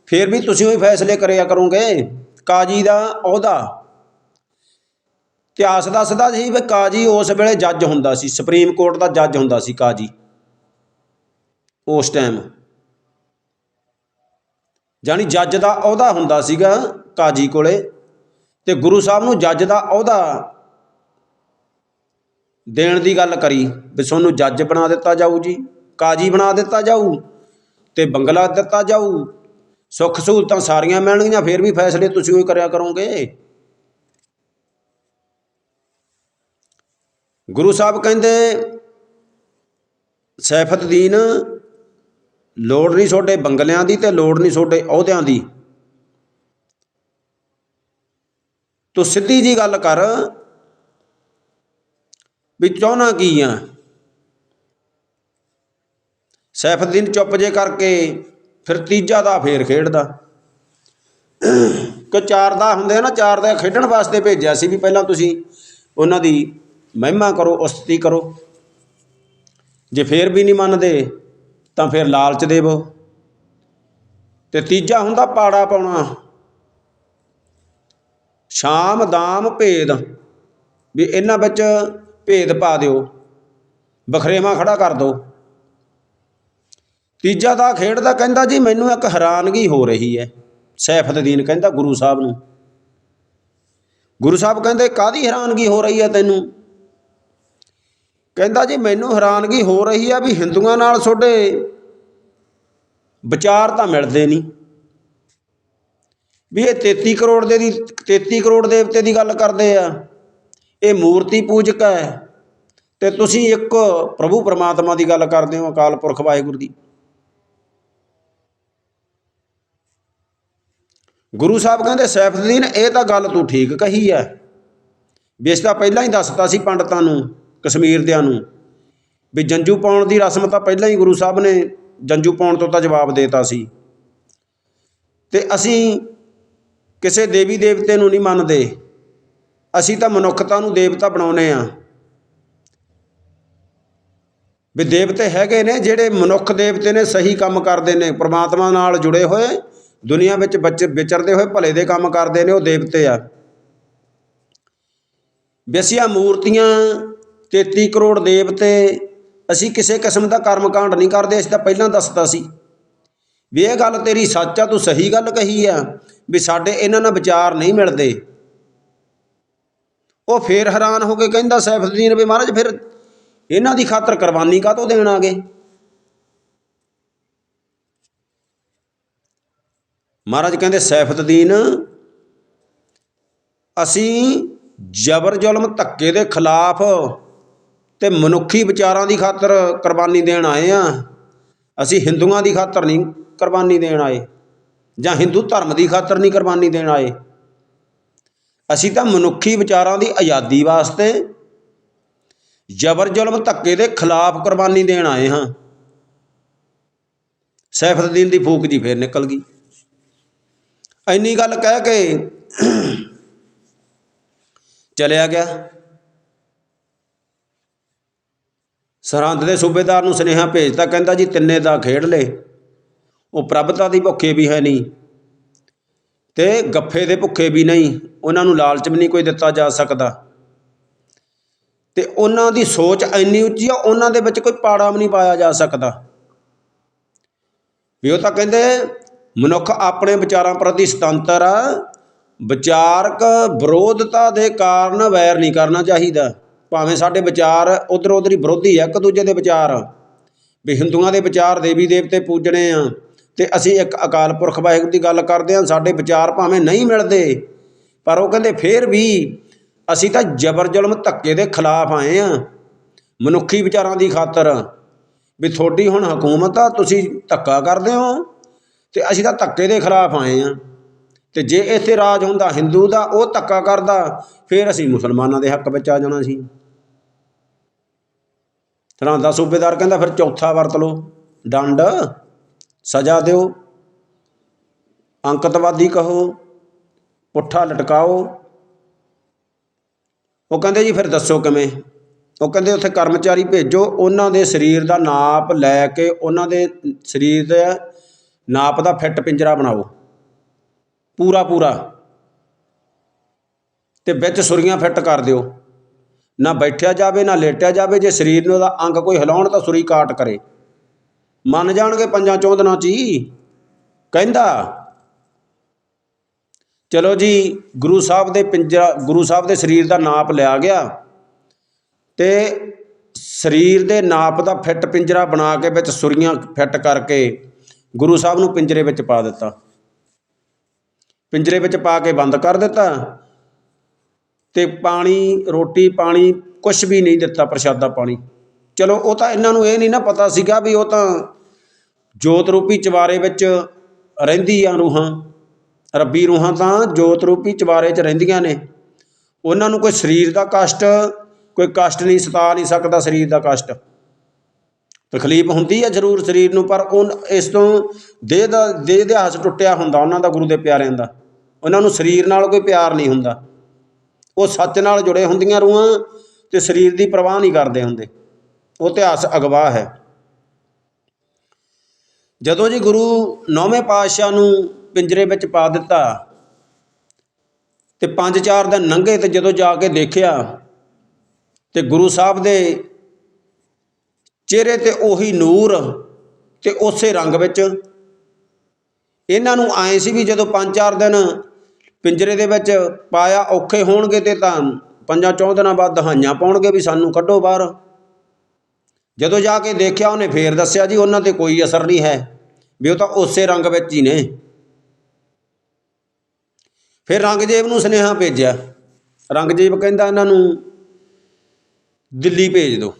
ਫਿਰ ਵੀ ਤੁਸੀਂ ਉਹੀ ਫੈਸਲੇ ਕਰਿਆ ਕਰੋਗੇ। ਕਾਜੀ ਦਾ ਅਹੁਦਾ ਇਤਿਹਾਸ ਦੱਸਦਾ ਸੀ ਵੀ ਕਾਜੀ ਉਸ ਵੇਲੇ ਜੱਜ ਹੁੰਦਾ ਸੀ ਸੁਪਰੀਮ ਕੋਰਟ ਦਾ ਜੱਜ ਹੁੰਦਾ ਸੀ ਕਾਜੀ ਉਸ ਟਾਈਮ ਜਾਨੀ ਜੱਜ ਦਾ ਅਹੁਦਾ ਹੁੰਦਾ ਸੀਗਾ ਕਾਜੀ ਕੋਲੇ ਤੇ ਗੁਰੂ ਸਾਹਿਬ ਨੂੰ ਜੱਜ ਦਾ ਅਹੁਦਾ ਦੇਣ ਦੀ ਗੱਲ ਕਰੀ ਵੀ ਤੁਹਾਨੂੰ ਜੱਜ ਬਣਾ ਦਿੱਤਾ ਜਾਊ ਜੀ, ਕਾਜੀ ਬਣਾ ਦਿੱਤਾ ਜਾਊ ਤੇ ਬੰਗਲਾ ਦਿੱਤਾ ਜਾਊ, ਸੁੱਖ ਸਹੂਲਤਾਂ ਸਾਰੀਆਂ ਮਿਲਣਗੀਆਂ, ਫਿਰ ਵੀ ਫੈਸਲੇ ਤੁਸੀਂ ਹੀ ਕਰਿਆ ਕਰੋਗੇ। ਗੁਰੂ ਸਾਹਿਬ ਕਹਿੰਦੇ ਸੈਫਤਦੀਨ ਲੋੜ ਨਹੀਂ ਛੋਟੇ ਬੰਗਲਿਆਂ ਦੀ ਤੇ ਲੋੜ ਨਹੀਂ ਛੋਟੇ ਅਹੁਦਿਆਂ ਦੀ। ਤੂੰ ਸਿੱਧੀ ਜੀ ਗੱਲ ਕਰ ਵੀ ਚਾਹਣਾ ਕੀ ਆ? ਸੈਫਦੀਨ ਚੁੱਪ ਜੇ ਕਰਕੇ ਫਿਰ ਤੀਜਾ ਦਾ ਫੇਰ ਖੇਡਦਾ। ਕਿ ਚਾਰ ਦਾ ਹੁੰਦੇ ਆ ਨਾ, ਚਾਰ ਦਾ ਖੇਡਣ ਵਾਸਤੇ ਭੇਜਿਆ ਸੀ ਵੀ ਪਹਿਲਾਂ ਤੁਸੀਂ ਉਹਨਾਂ ਦੀ ਮਹਿਮਾ ਕਰੋ ਉਸਤਤੀ ਕਰੋ। ਜੇ ਫੇਰ ਵੀ ਨਹੀਂ ਮੰਨਦੇ, ਤਾਂ ਫਿਰ ਲਾਲਚ ਦੇਵੋ। ਤੇ ਤੀਜਾ ਹੁੰਦਾ ਪਾੜਾ ਪਾਉਣਾ। ਸ਼ਾਮ, ਦਾਮ, ਭੇਦ। ਵੀ ਇਹਨਾਂ ਵਿੱਚ ਭੇਦ ਪਾ ਦਿਓ। ਬਖਰੇਵਾ ਖੜਾ ਕਰ ਦਿਓ। ਤੀਜਾ ਦਾ ਖੇਡਦਾ ਕਹਿੰਦਾ, ਜੀ, ਮੈਨੂੰ ਇੱਕ ਹੈਰਾਨਗੀ ਹੋ ਰਹੀ ਹੈ। ਸੈਫਤਦੀਨ ਕਹਿੰਦਾ ਗੁਰੂ ਸਾਹਿਬ ਨੂੰ। ਗੁਰੂ ਸਾਹਿਬ ਕਹਿੰਦੇ ਕਾਦੀ ਹੈਰਾਨਗੀ ਹੋ ਰਹੀ ਹੈ ਤੈਨੂੰ? ਕਹਿੰਦਾ ਜੀ, ਮੈਨੂੰ ਹੈਰਾਨਗੀ ਹੋ ਰਹੀ ਆ ਵੀ ਹਿੰਦੂਆਂ ਨਾਲ ਤੁਹਾਡੇ ਵਿਚਾਰ ਤਾਂ ਮਿਲਦੇ ਨਹੀਂ। ਵੀ ਇਹ 33 ਕਰੋੜ ਦੇ ਦੀ 33 ਕਰੋੜ ਦੇਵਤੇ ਦੀ ਗੱਲ ਕਰਦੇ ਆ। ਇਹ ਮੂਰਤੀ ਪੂਜਕ ਹੈ। ਤੇ ਤੁਸੀਂ ਇੱਕ ਪ੍ਰਭੂ ਪਰਮਾਤਮਾ ਦੀ ਗੱਲ ਕਰਦੇ ਹੋ, ਅਕਾਲ ਪੁਰਖ ਵਾਹਿਗੁਰੂ ਦੀ। ਗੁਰੂ ਸਾਹਿਬ ਕਹਿੰਦੇ ਸੈਫਦੀਨ ਇਹ ਤਾਂ ਗੱਲ ਤੂੰ ਠੀਕ ਕਹੀ ਹੈ। ਵੀ ਇਸ ਤਾਂ ਪਹਿਲਾਂ ਹੀ ਦੱਸਤਾ ਸੀ ਪੰਡਤਾਂ ਨੂੰ ਕਸ਼ਮੀਰ ਦਿਆਂ ਨੂੰ। ਵੀ ਜੰਜੂ ਪਾਉਣ ਦੀ ਰਸਮ ਤਾਂ ਪਹਿਲਾਂ ਹੀ ਗੁਰੂ ਸਾਹਿਬ ਨੇ ਜੰਜੂ ਪਾਉਣ ਤੋਂ ਤਾਂ ਜਵਾਬ ਦੇਤਾ ਸੀ। ਅਤੇ ਅਸੀਂ ਕਿਸੇ ਦੇਵੀ ਦੇਵਤੇ ਨੂੰ ਨਹੀਂ ਮੰਨਦੇ। ਅਸੀਂ ਤਾਂ ਮਨੁੱਖਤਾ ਨੂੰ ਦੇਵਤਾ ਬਣਾਉਨੇ ਆ ਵੀ ਦੇਵਤੇ ਹੈਗੇ ਨੇ ਜਿਹੜੇ ਮਨੁੱਖ ਦੇਵਤੇ ਨੇ, ਸਹੀ ਕੰਮ ਕਰਦੇ ਨੇ, ਪ੍ਰਮਾਤਮਾ ਨਾਲ ਜੁੜੇ ਹੋਏ, ਦੁਨੀਆ ਵਿੱਚ ਬੱਚ, ਵਿਚਰਦੇ ਹੋਏ ਭਲੇ ਦੇ ਕੰਮ ਕਰਦੇ ਨੇ, ਉਹ ਦੇਵਤੇ ਆ। ਵੀ ਬਿਸਿਆ ਮੂਰਤੀਆਂ 33 ਕਰੋੜ ਦੇਵਤੇ ਅਸੀਂ ਕਿਸੇ ਕਿਸਮ ਦਾ ਕਰਮਕਾਂਡ ਨਹੀਂ ਕਰਦੇ, ਅਸੀਂ ਤਾਂ ਪਹਿਲਾਂ ਦੱਸਤਾ ਸੀ। ਵੀ ਇਹ ਗੱਲ ਤੇਰੀ ਸੱਚ ਆ, ਤੂੰ ਸਹੀ ਗੱਲ ਕਹੀ ਆ, ਵੀ ਸਾਡੇ ਇਹਨਾਂ ਨਾਲ ਵਿਚਾਰ ਨਹੀਂ ਮਿਲਦੇ। ਉਹ ਫੇਰ ਹੈਰਾਨ ਹੋ ਕੇ ਕਹਿੰਦਾ ਸੈਫੁਦੀਨ ਵੀ ਮਹਾਰਾਜ ਫਿਰ ਇਹਨਾਂ ਦੀ ਖਾਤਰ ਕੁਰਬਾਨੀ ਕਾਹਤੋਂ ਦੇਣ ਆ ਗਏ? ਮਹਾਰਾਜ ਕਹਿੰਦੇ, ਸੈਫਦੀਨ, ਅਸੀਂ ਜ਼ਬਰ ਜ਼ੁਲਮ ਧੱਕੇ ਦੇ ਖਿਲਾਫ ਅਤੇ ਮਨੁੱਖੀ ਵਿਚਾਰਾਂ ਦੀ ਖਾਤਰ ਕੁਰਬਾਨੀ ਦੇਣ ਆਏ ਹਾਂ ਅਸੀਂ ਹਿੰਦੂਆਂ ਦੀ ਖਾਤਰ ਨਹੀਂ ਕੁਰਬਾਨੀ ਦੇਣ ਆਏ ਜਾਂ ਹਿੰਦੂ ਧਰਮ ਦੀ ਖਾਤਰ ਨਹੀਂ ਕੁਰਬਾਨੀ ਦੇਣ ਆਏ। ਅਸੀਂ ਤਾਂ ਮਨੁੱਖੀ ਵਿਚਾਰਾਂ ਦੀ ਆਜ਼ਾਦੀ ਵਾਸਤੇ ਜ਼ਬਰ ਜ਼ੁਲਮ ਧੱਕੇ ਦੇ ਖਿਲਾਫ ਕੁਰਬਾਨੀ ਦੇਣ ਆਏ ਹਾਂ। ਸੈਫਦੀਨ ਦੀ ਫੂਕ ਜੀ ਫੇਰ ਨਿਕਲ ਗਈ। ਇੰਨੀ ਗੱਲ ਕਹਿ ਕੇ ਚਲਿਆ ਗਿਆ। ਸਰਹੰਦ ਦੇ ਸੂਬੇਦਾਰ ਨੂੰ ਸੁਨੇਹਾ ਭੇਜਤਾ, ਕਹਿੰਦਾ ਜੀ ਤਿੰਨੇ ਦਾ ਖੇਡ ਲੈ। ਉਹ ਪ੍ਰਭਤਾ ਦੀ ਭੁੱਖੇ ਵੀ ਹੈ ਨਹੀਂ ਤੇ ਗੱਫੇ ਦੇ ਭੁੱਖੇ ਵੀ ਨਹੀਂ, ਉਹਨਾਂ ਨੂੰ ਲਾਲਚ ਵੀ ਨਹੀਂ ਕੋਈ ਦਿੱਤਾ ਜਾ ਸਕਦਾ। ਤੇ ਉਹਨਾਂ ਦੀ ਸੋਚ ਇੰਨੀ ਉੱਚੀ ਆ, ਉਹਨਾਂ ਦੇ ਵਿੱਚ ਕੋਈ ਪਾੜਾ ਵੀ ਨਹੀਂ ਪਾਇਆ ਜਾ ਸਕਦਾ। ਵੀ ਉਹ ਤਾਂ ਕਹਿੰਦੇ, ਮਨੁੱਖ ਆਪਣੇ ਵਿਚਾਰਾਂ ਪ੍ਰਤੀ ਸੁਤੰਤਰ ਆ, ਵਿਚਾਰਕ ਵਿਰੋਧਤਾ ਦੇ ਕਾਰਨ ਵੈਰ ਨਹੀਂ ਕਰਨਾ ਚਾਹੀਦਾ। ਭਾਵੇਂ ਸਾਡੇ ਵਿਚਾਰ ਉਧਰ ਉਧਰ ਹੀ ਵਿਰੋਧੀ ਆ, ਇੱਕ ਦੂਜੇ ਦੇ ਵਿਚਾਰ। ਵੀ ਹਿੰਦੂਆਂ ਦੇ ਵਿਚਾਰ ਦੇਵੀ ਦੇਵਤੇ ਪੂਜਣੇ ਆ, ਤੇ ਅਸੀਂ ਇੱਕ ਅਕਾਲ ਪੁਰਖ ਵਾਹਿਗੁਰੂ ਦੀ ਗੱਲ ਕਰਦੇ ਆ ਸਾਡੇ ਵਿਚਾਰ ਭਾਵੇਂ ਨਹੀਂ ਮਿਲਦੇ, ਪਰ ਉਹ ਕਹਿੰਦੇ ਫੇਰ ਵੀ ਅਸੀਂ ਤਾਂ ਜ਼ਬਰ ਜ਼ੁਲਮ ਧੱਕੇ ਦੇ ਖਿਲਾਫ ਆਏ ਆ। ਮਨੁੱਖੀ ਵਿਚਾਰਾਂ ਦੀ ਖਾਤਰ ਵੀ ਤੁਹਾਡੀ ਹੁਣ ਹਕੂਮਤ ਆ, ਤੁਸੀਂ ਧੱਕਾ ਕਰਦੇ ਹੋ, ਤੇ ਅਸੀਂ ਤਾਂ ਧੱਕੇ ਦੇ ਖਿਲਾਫ ਆਏ ਆ। ਤੇ ਜੇ ਇੱਥੇ ਰਾਜ ਹੁੰਦਾ, ਹਿੰਦੂ ਦਾ, ਉਹ ਧੱਕਾ ਕਰਦਾ, ਫਿਰ ਅਸੀਂ ਮੁਸਲਮਾਨਾਂ ਦੇ ਹੱਕ ਵਿੱਚ ਆ ਜਾਣਾ ਸੀ। ਤਰ੍ਹਾਂ ਸੂਬੇਦਾਰ ਕਹਿੰਦਾ ਫਿਰ ਚੌਥਾ ਵਰਤ ਲਓ, ਡੰਡ, ਸਜ਼ਾ ਦਿਓ, ਅੰਕਤਵਾਦੀ ਕਹੋ, ਪੁੱਠਾ ਲਟਕਾਓ। ਉਹ ਕਹਿੰਦੇ ਜੀ ਫਿਰ ਦੱਸੋ ਕਿਵੇਂ? ਉਹ ਕਹਿੰਦੇ ਉੱਥੇ ਕਰਮਚਾਰੀ ਭੇਜੋ, ਉਹਨਾਂ ਦੇ ਸਰੀਰ ਦਾ ਨਾਪ ਲੈ ਕੇ ਉਹਨਾਂ ਦੇ ਸਰੀਰ ਦੇ ਨਾਪ ਦਾ ਫਿੱਟ ਪਿੰਜਰਾ ਬਣਾਓ। ਪੂਰਾ ਪੂਰਾ। ਤੇ ਵਿੱਚ ਸੁਰੀਆਂ ਫਿੱਟ ਕਰ ਦਿਓ। ਨਾ ਬੈਠਿਆ ਜਾਵੇ, ਨਾ ਲੇਟਿਆ ਜਾਵੇ, ਜੇ ਸਰੀਰ ਨੂੰ ਉਹਦਾ ਅੰਗ ਕੋਈ ਹਿਲਾਉਣ ਤਾਂ ਸੁਰੀ ਕਾਟ ਕਰੇ। ਮੰਨ ਜਾਣਗੇ ਪੰਜਾਂ ਚੌਧਨਾਂ ਚ ਹੀ। ਕਹਿੰਦਾ, ਚਲੋ ਜੀ, ਗੁਰੂ ਸਾਹਿਬ ਦੇ ਪਿੰਜਰਾ, ਗੁਰੂ ਸਾਹਿਬ ਦੇ ਸਰੀਰ ਦਾ ਨਾਪ ਲਿਆ ਗਿਆ। ਤੇ ਸਰੀਰ ਦੇ ਨਾਪ ਦਾ ਫਿੱਟ ਪਿੰਜਰਾ ਬਣਾ ਕੇ ਵਿੱਚ ਸੁਰੀਆਂ ਫਿੱਟ ਕਰਕੇ ਗੁਰੂ ਸਾਹਿਬ ਨੂੰ ਪਿੰਜਰੇ ਵਿੱਚ ਪਾ ਦਿੱਤਾ। ਪਿੰਜਰੇ ਵਿੱਚ ਪਾ ਕੇ ਬੰਦ ਕਰ ਦਿੱਤਾ। ਤੇ ਪਾਣੀ, ਰੋਟੀ, ਪਾਣੀ, ਕੁਛ ਵੀ ਨਹੀਂ ਦਿੱਤਾ ਪ੍ਰਸ਼ਾਦਾ ਪਾਣੀ। ਚਲੋ, ਉਹ ਤਾਂ ਇਹਨਾਂ ਨੂੰ ਇਹ ਨਹੀਂ ਨਾ ਪਤਾ ਸੀਗਾ ਵੀ ਉਹ ਤਾਂ ਜੋਤ ਰੂਪੀ ਚਵਾਰੇ ਵਿੱਚ ਰਹਿੰਦੀ ਆ ਰੂਹਾਂ, ਰੱਬੀ ਰੂਹਾਂ ਤਾਂ ਜੋਤ ਰੂਪੀ ਚਵਾਰੇ 'ਚ ਰਹਿੰਦੀਆਂ ਨੇ। ਉਹਨਾਂ ਨੂੰ ਕੋਈ ਸਰੀਰ ਦਾ ਕਸ਼ਟ, ਕੋਈ ਕਸ਼ਟ ਨਹੀਂ, ਸਤਾ ਨਹੀਂ ਸਕਦਾ ਸਰੀਰ ਦਾ ਕਸ਼ਟ। ਤਕਲੀਫ ਹੁੰਦੀ ਹੈ ਜ਼ਰੂਰ ਸਰੀਰ ਨੂੰ, ਪਰ ਉਹ ਇਸ ਤੋਂ ਦੇਹ ਦਾ, ਦੇਹ ਦੇ ਹੱਸ ਟੁੱਟਿਆ ਹੁੰਦਾ ਉਹਨਾਂ ਦਾ, ਗੁਰੂ ਦੇ ਪਿਆਰਿਆਂ ਦਾ। ਉਹਨਾਂ ਨੂੰ ਸਰੀਰ ਨਾਲ ਕੋਈ ਪਿਆਰ ਨਹੀਂ ਹੁੰਦਾ। ਉਹ ਸੱਚ ਨਾਲ ਜੁੜੇ ਹੁੰਦੀਆਂ ਰੂਹਾਂ ਤੇ ਸਰੀਰ ਦੀ ਪਰਵਾਹ ਨਹੀਂ ਕਰਦੇ ਹੁੰਦੇ। ਉਹ ਇਤਿਹਾਸ ਅਗਵਾ ਹੈ। ਜਦੋਂ ਜੀ ਗੁਰੂ ਨੌਵੇਂ ਪਾਤਸ਼ਾਹ ਨੂੰ ਪਿੰਜਰੇ ਵਿੱਚ ਪਾ ਦਿੱਤਾ ਤੇ ਪੰਜ ਚਾਰ ਦਿਨ ਲੰਘੇ ਤੇ ਜਦੋਂ ਜਾ ਕੇ ਦੇਖਿਆ ਤੇ ਗੁਰੂ ਸਾਹਿਬ ਦੇ ਚਿਹਰੇ ਤੇ ਉਹੀ ਨੂਰ ਤੇ ਉਸੇ ਰੰਗ ਵਿੱਚ। ਇਹਨਾਂ ਨੂੰ ਆਏ ਸੀ ਵੀ ਜਦੋਂ ਪੰਜ ਚਾਰ ਦਿਨ ਪਿੰਜਰੇ ਦੇ ਵਿੱਚ ਪਾਇਆ ਔਖੇ ਹੋਣਗੇ ਤੇ ਤਾਂ ਪੰਜਾਂ ਚੌਂ ਦਿਨਾਂ ਬਾਅਦ ਦਹਾਈਆਂ ਪਾਉਣਗੇ ਵੀ ਸਾਨੂੰ ਕੱਢੋ ਬਾਹਰ। ਜਦੋਂ ਜਾ ਕੇ ਦੇਖਿਆ ਉਹਨੇ ਫੇਰ ਦੱਸਿਆ ਜੀ ਉਹਨਾਂ ਤੇ ਕੋਈ ਅਸਰ ਨਹੀਂ ਹੈ, ਵੀ ਉਹ ਤਾਂ ਉਸੇ ਰੰਗ ਵਿੱਚ ਹੀ ਨੇ। ਫਿਰ ਰੰਗਜੀਤ ਨੂੰ ਸੁਨੇਹਾ ਭੇਜਿਆ। ਰੰਗਜੀਤ ਕਹਿੰਦਾ ਇਹਨਾਂ ਨੂੰ ਦਿੱਲੀ ਭੇਜ ਦਿਓ।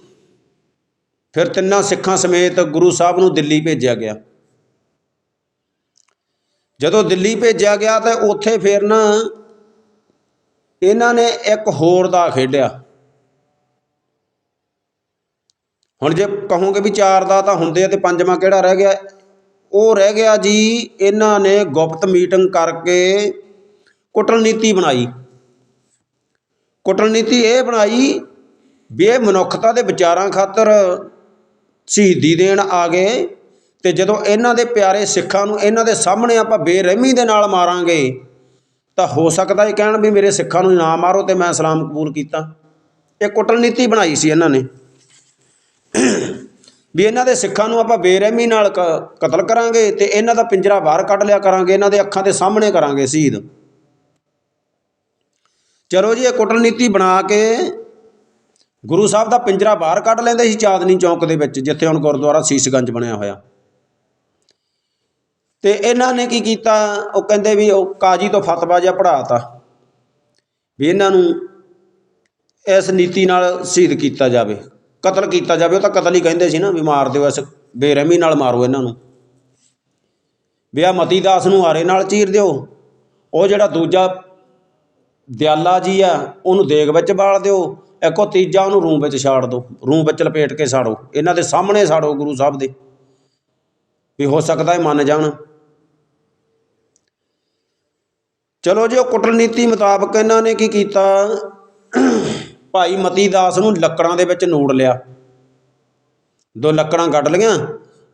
ਫਿਰ ਤਿੰਨਾਂ ਸਿੱਖਾਂ ਸਮੇਤ ਗੁਰੂ ਸਾਹਿਬ ਨੂੰ ਦਿੱਲੀ ਭੇਜਿਆ ਗਿਆ। ਜਦੋਂ ਦਿੱਲੀ ਭੇਜਿਆ ਗਿਆ ਤਾਂ ਉੱਥੇ ਫਿਰ ਨਾ ਇਹਨਾਂ ਨੇ ਇੱਕ ਹੋਰ ਦਾ ਖੇਡਿਆ। ਹੁਣ ਜੇ ਕਹੋਗੇ ਵੀ ਚਾਰ ਦਾ ਤਾਂ ਹੁੰਦੇ ਆ ਤੇ ਪੰਜਵਾਂ ਕਿਹੜਾ ਰਹਿ ਗਿਆ? ਉਹ ਰਹਿ ਗਿਆ ਜੀ, ਇਹਨਾਂ ਨੇ ਗੁਪਤ ਮੀਟਿੰਗ ਕਰਕੇ ਕੁਟਲਨੀਤੀ ਬਣਾਈ। ਕੁਟਲਨੀਤੀ ਇਹ ਬਣਾਈ ਵੀ ਇਹ ਮਨੁੱਖਤਾ ਦੇ ਵਿਚਾਰਾਂ ਖਾਤਰ ਸ਼ਹੀਦੀ ਦੇਣ ਆ ਗਏ। ਤੇ ਜਦੋਂ ਇਹਨਾਂ ਦੇ ਪਿਆਰੇ ਸਿੱਖਾਂ ਨੂੰ ਇਹਨਾਂ ਦੇ ਸਾਹਮਣੇ ਆਪਾਂ ਬੇਰਹਿਮੀ ਦੇ ਨਾਲ ਮਾਰਾਂਗੇ, ਤਾਂ ਹੋ ਸਕਦਾ ਇਹ ਕਹਿਣ ਵੀ ਮੇਰੇ ਸਿੱਖਾਂ ਨੂੰ ਨਾ ਮਾਰੋ ਤੇ ਮੈਂ ਇਸਲਾਮ ਕਬੂਲ ਕੀਤਾ। ਇਹ ਕੁਟਲਨੀਤੀ ਬਣਾਈ ਸੀ ਇਹਨਾਂ ਨੇ। ਵੀ ਇਹਨਾਂ ਦੇ ਸਿੱਖਾਂ ਨੂੰ ਆਪਾਂ ਬੇਰਹਿਮੀ ਨਾਲ ਕ- ਕਤਲ ਕਰਾਂਗੇ ਤੇ ਇਹਨਾਂ ਦਾ ਪਿੰਜਰਾ ਬਾਹਰ ਕੱਢ ਲਿਆ ਕਰਾਂਗੇ, ਇਹਨਾਂ ਦੇ ਅੱਖਾਂ ਦੇ ਸਾਹਮਣੇ ਕਰਾਂਗੇ ਸ਼ਹੀਦ। ਚਲੋ ਜੀ ਇਹ ਕੁਟਲਨੀਤੀ ਬਣਾ ਕੇ ਗੁਰੂ ਸਾਹਿਬ ਦਾ ਪਿੰਜਰਾ ਬਾਹਰ ਕੱਢ ਲੈਂਦੇ ਸੀ ਚਾਦਨੀ ਚੌਂਕ ਦੇ ਵਿੱਚ, ਜਿੱਥੇ ਹੁਣ ਗੁਰਦੁਆਰਾ ਸੀਸਗੰਜ ਬਣਿਆ ਹੋਇਆ। ਤੇ ਇਹਨਾਂ ਨੇ ਕੀ ਕੀਤਾ? ਉਹ ਕਹਿੰਦੇ ਵੀ ਉਹ ਕਾਜੀ ਤੋਂ ਫਤਵਾ ਜਿਹਾ ਪੜਾਤਾ ਵੀ ਇਹਨਾਂ ਨੂੰ ਇਸ ਨੀਤੀ ਨਾਲ ਸ਼ਹੀਦ ਕੀਤਾ ਜਾਵੇ, ਕਤਲ ਕੀਤਾ ਜਾਵੇ, ਉਹ ਤਾਂ ਕਤਲ ਹੀ ਕਹਿੰਦੇ ਸੀ ਨਾ ਵੀ ਮਾਰ ਦਿਓ ਇਸ, ਬੇਰਹਿਮੀ ਨਾਲ ਮਾਰੋ ਇਹਨਾਂ ਨੂੰ। ਵੀ ਆ ਮਤੀ ਦਾਸ ਨੂੰ ਆਰੇ ਨਾਲ ਚੀਰ ਦਿਓ, ਉਹ ਜਿਹੜਾ ਦੂਜਾ ਦਿਆਲਾ ਜੀ ਆ, ਉਹਨੂੰ ਦੇਗ ਵਿੱਚ ਬਾਲ ਦਿਓ, ਇੱਕੋ ਤੀਜਾ ਉਹਨੂੰ ਰੂਮ ਵਿੱਚ ਛਾੜ ਦਿਓ ਰੂਮ ਵਿੱਚ ਲਪੇਟ ਕੇ ਸਾੜੋ, ਇਹਨਾਂ ਦੇ ਸਾਹਮਣੇ ਸਾੜੋ ਗੁਰੂ ਸਾਹਿਬ ਦੇ। ਵੀ ਹੋ ਸਕਦਾ ਇਹ ਮੰਨ ਜਾਣ। ਚਲੋ ਜੀ, ਉਹ ਕੁਟਲਨੀਤੀ ਮੁਤਾਬਕ ਇਹਨਾਂ ਨੇ ਕੀ ਕੀਤਾ? ਭਾਈ ਮਤੀ ਦਾਸ ਨੂੰ ਲੱਕੜਾਂ ਦੇ ਵਿੱਚ ਨੂੜ ਲਿਆ। ਦੋ ਲੱਕੜਾਂ ਕੱਢ ਲੀਆਂ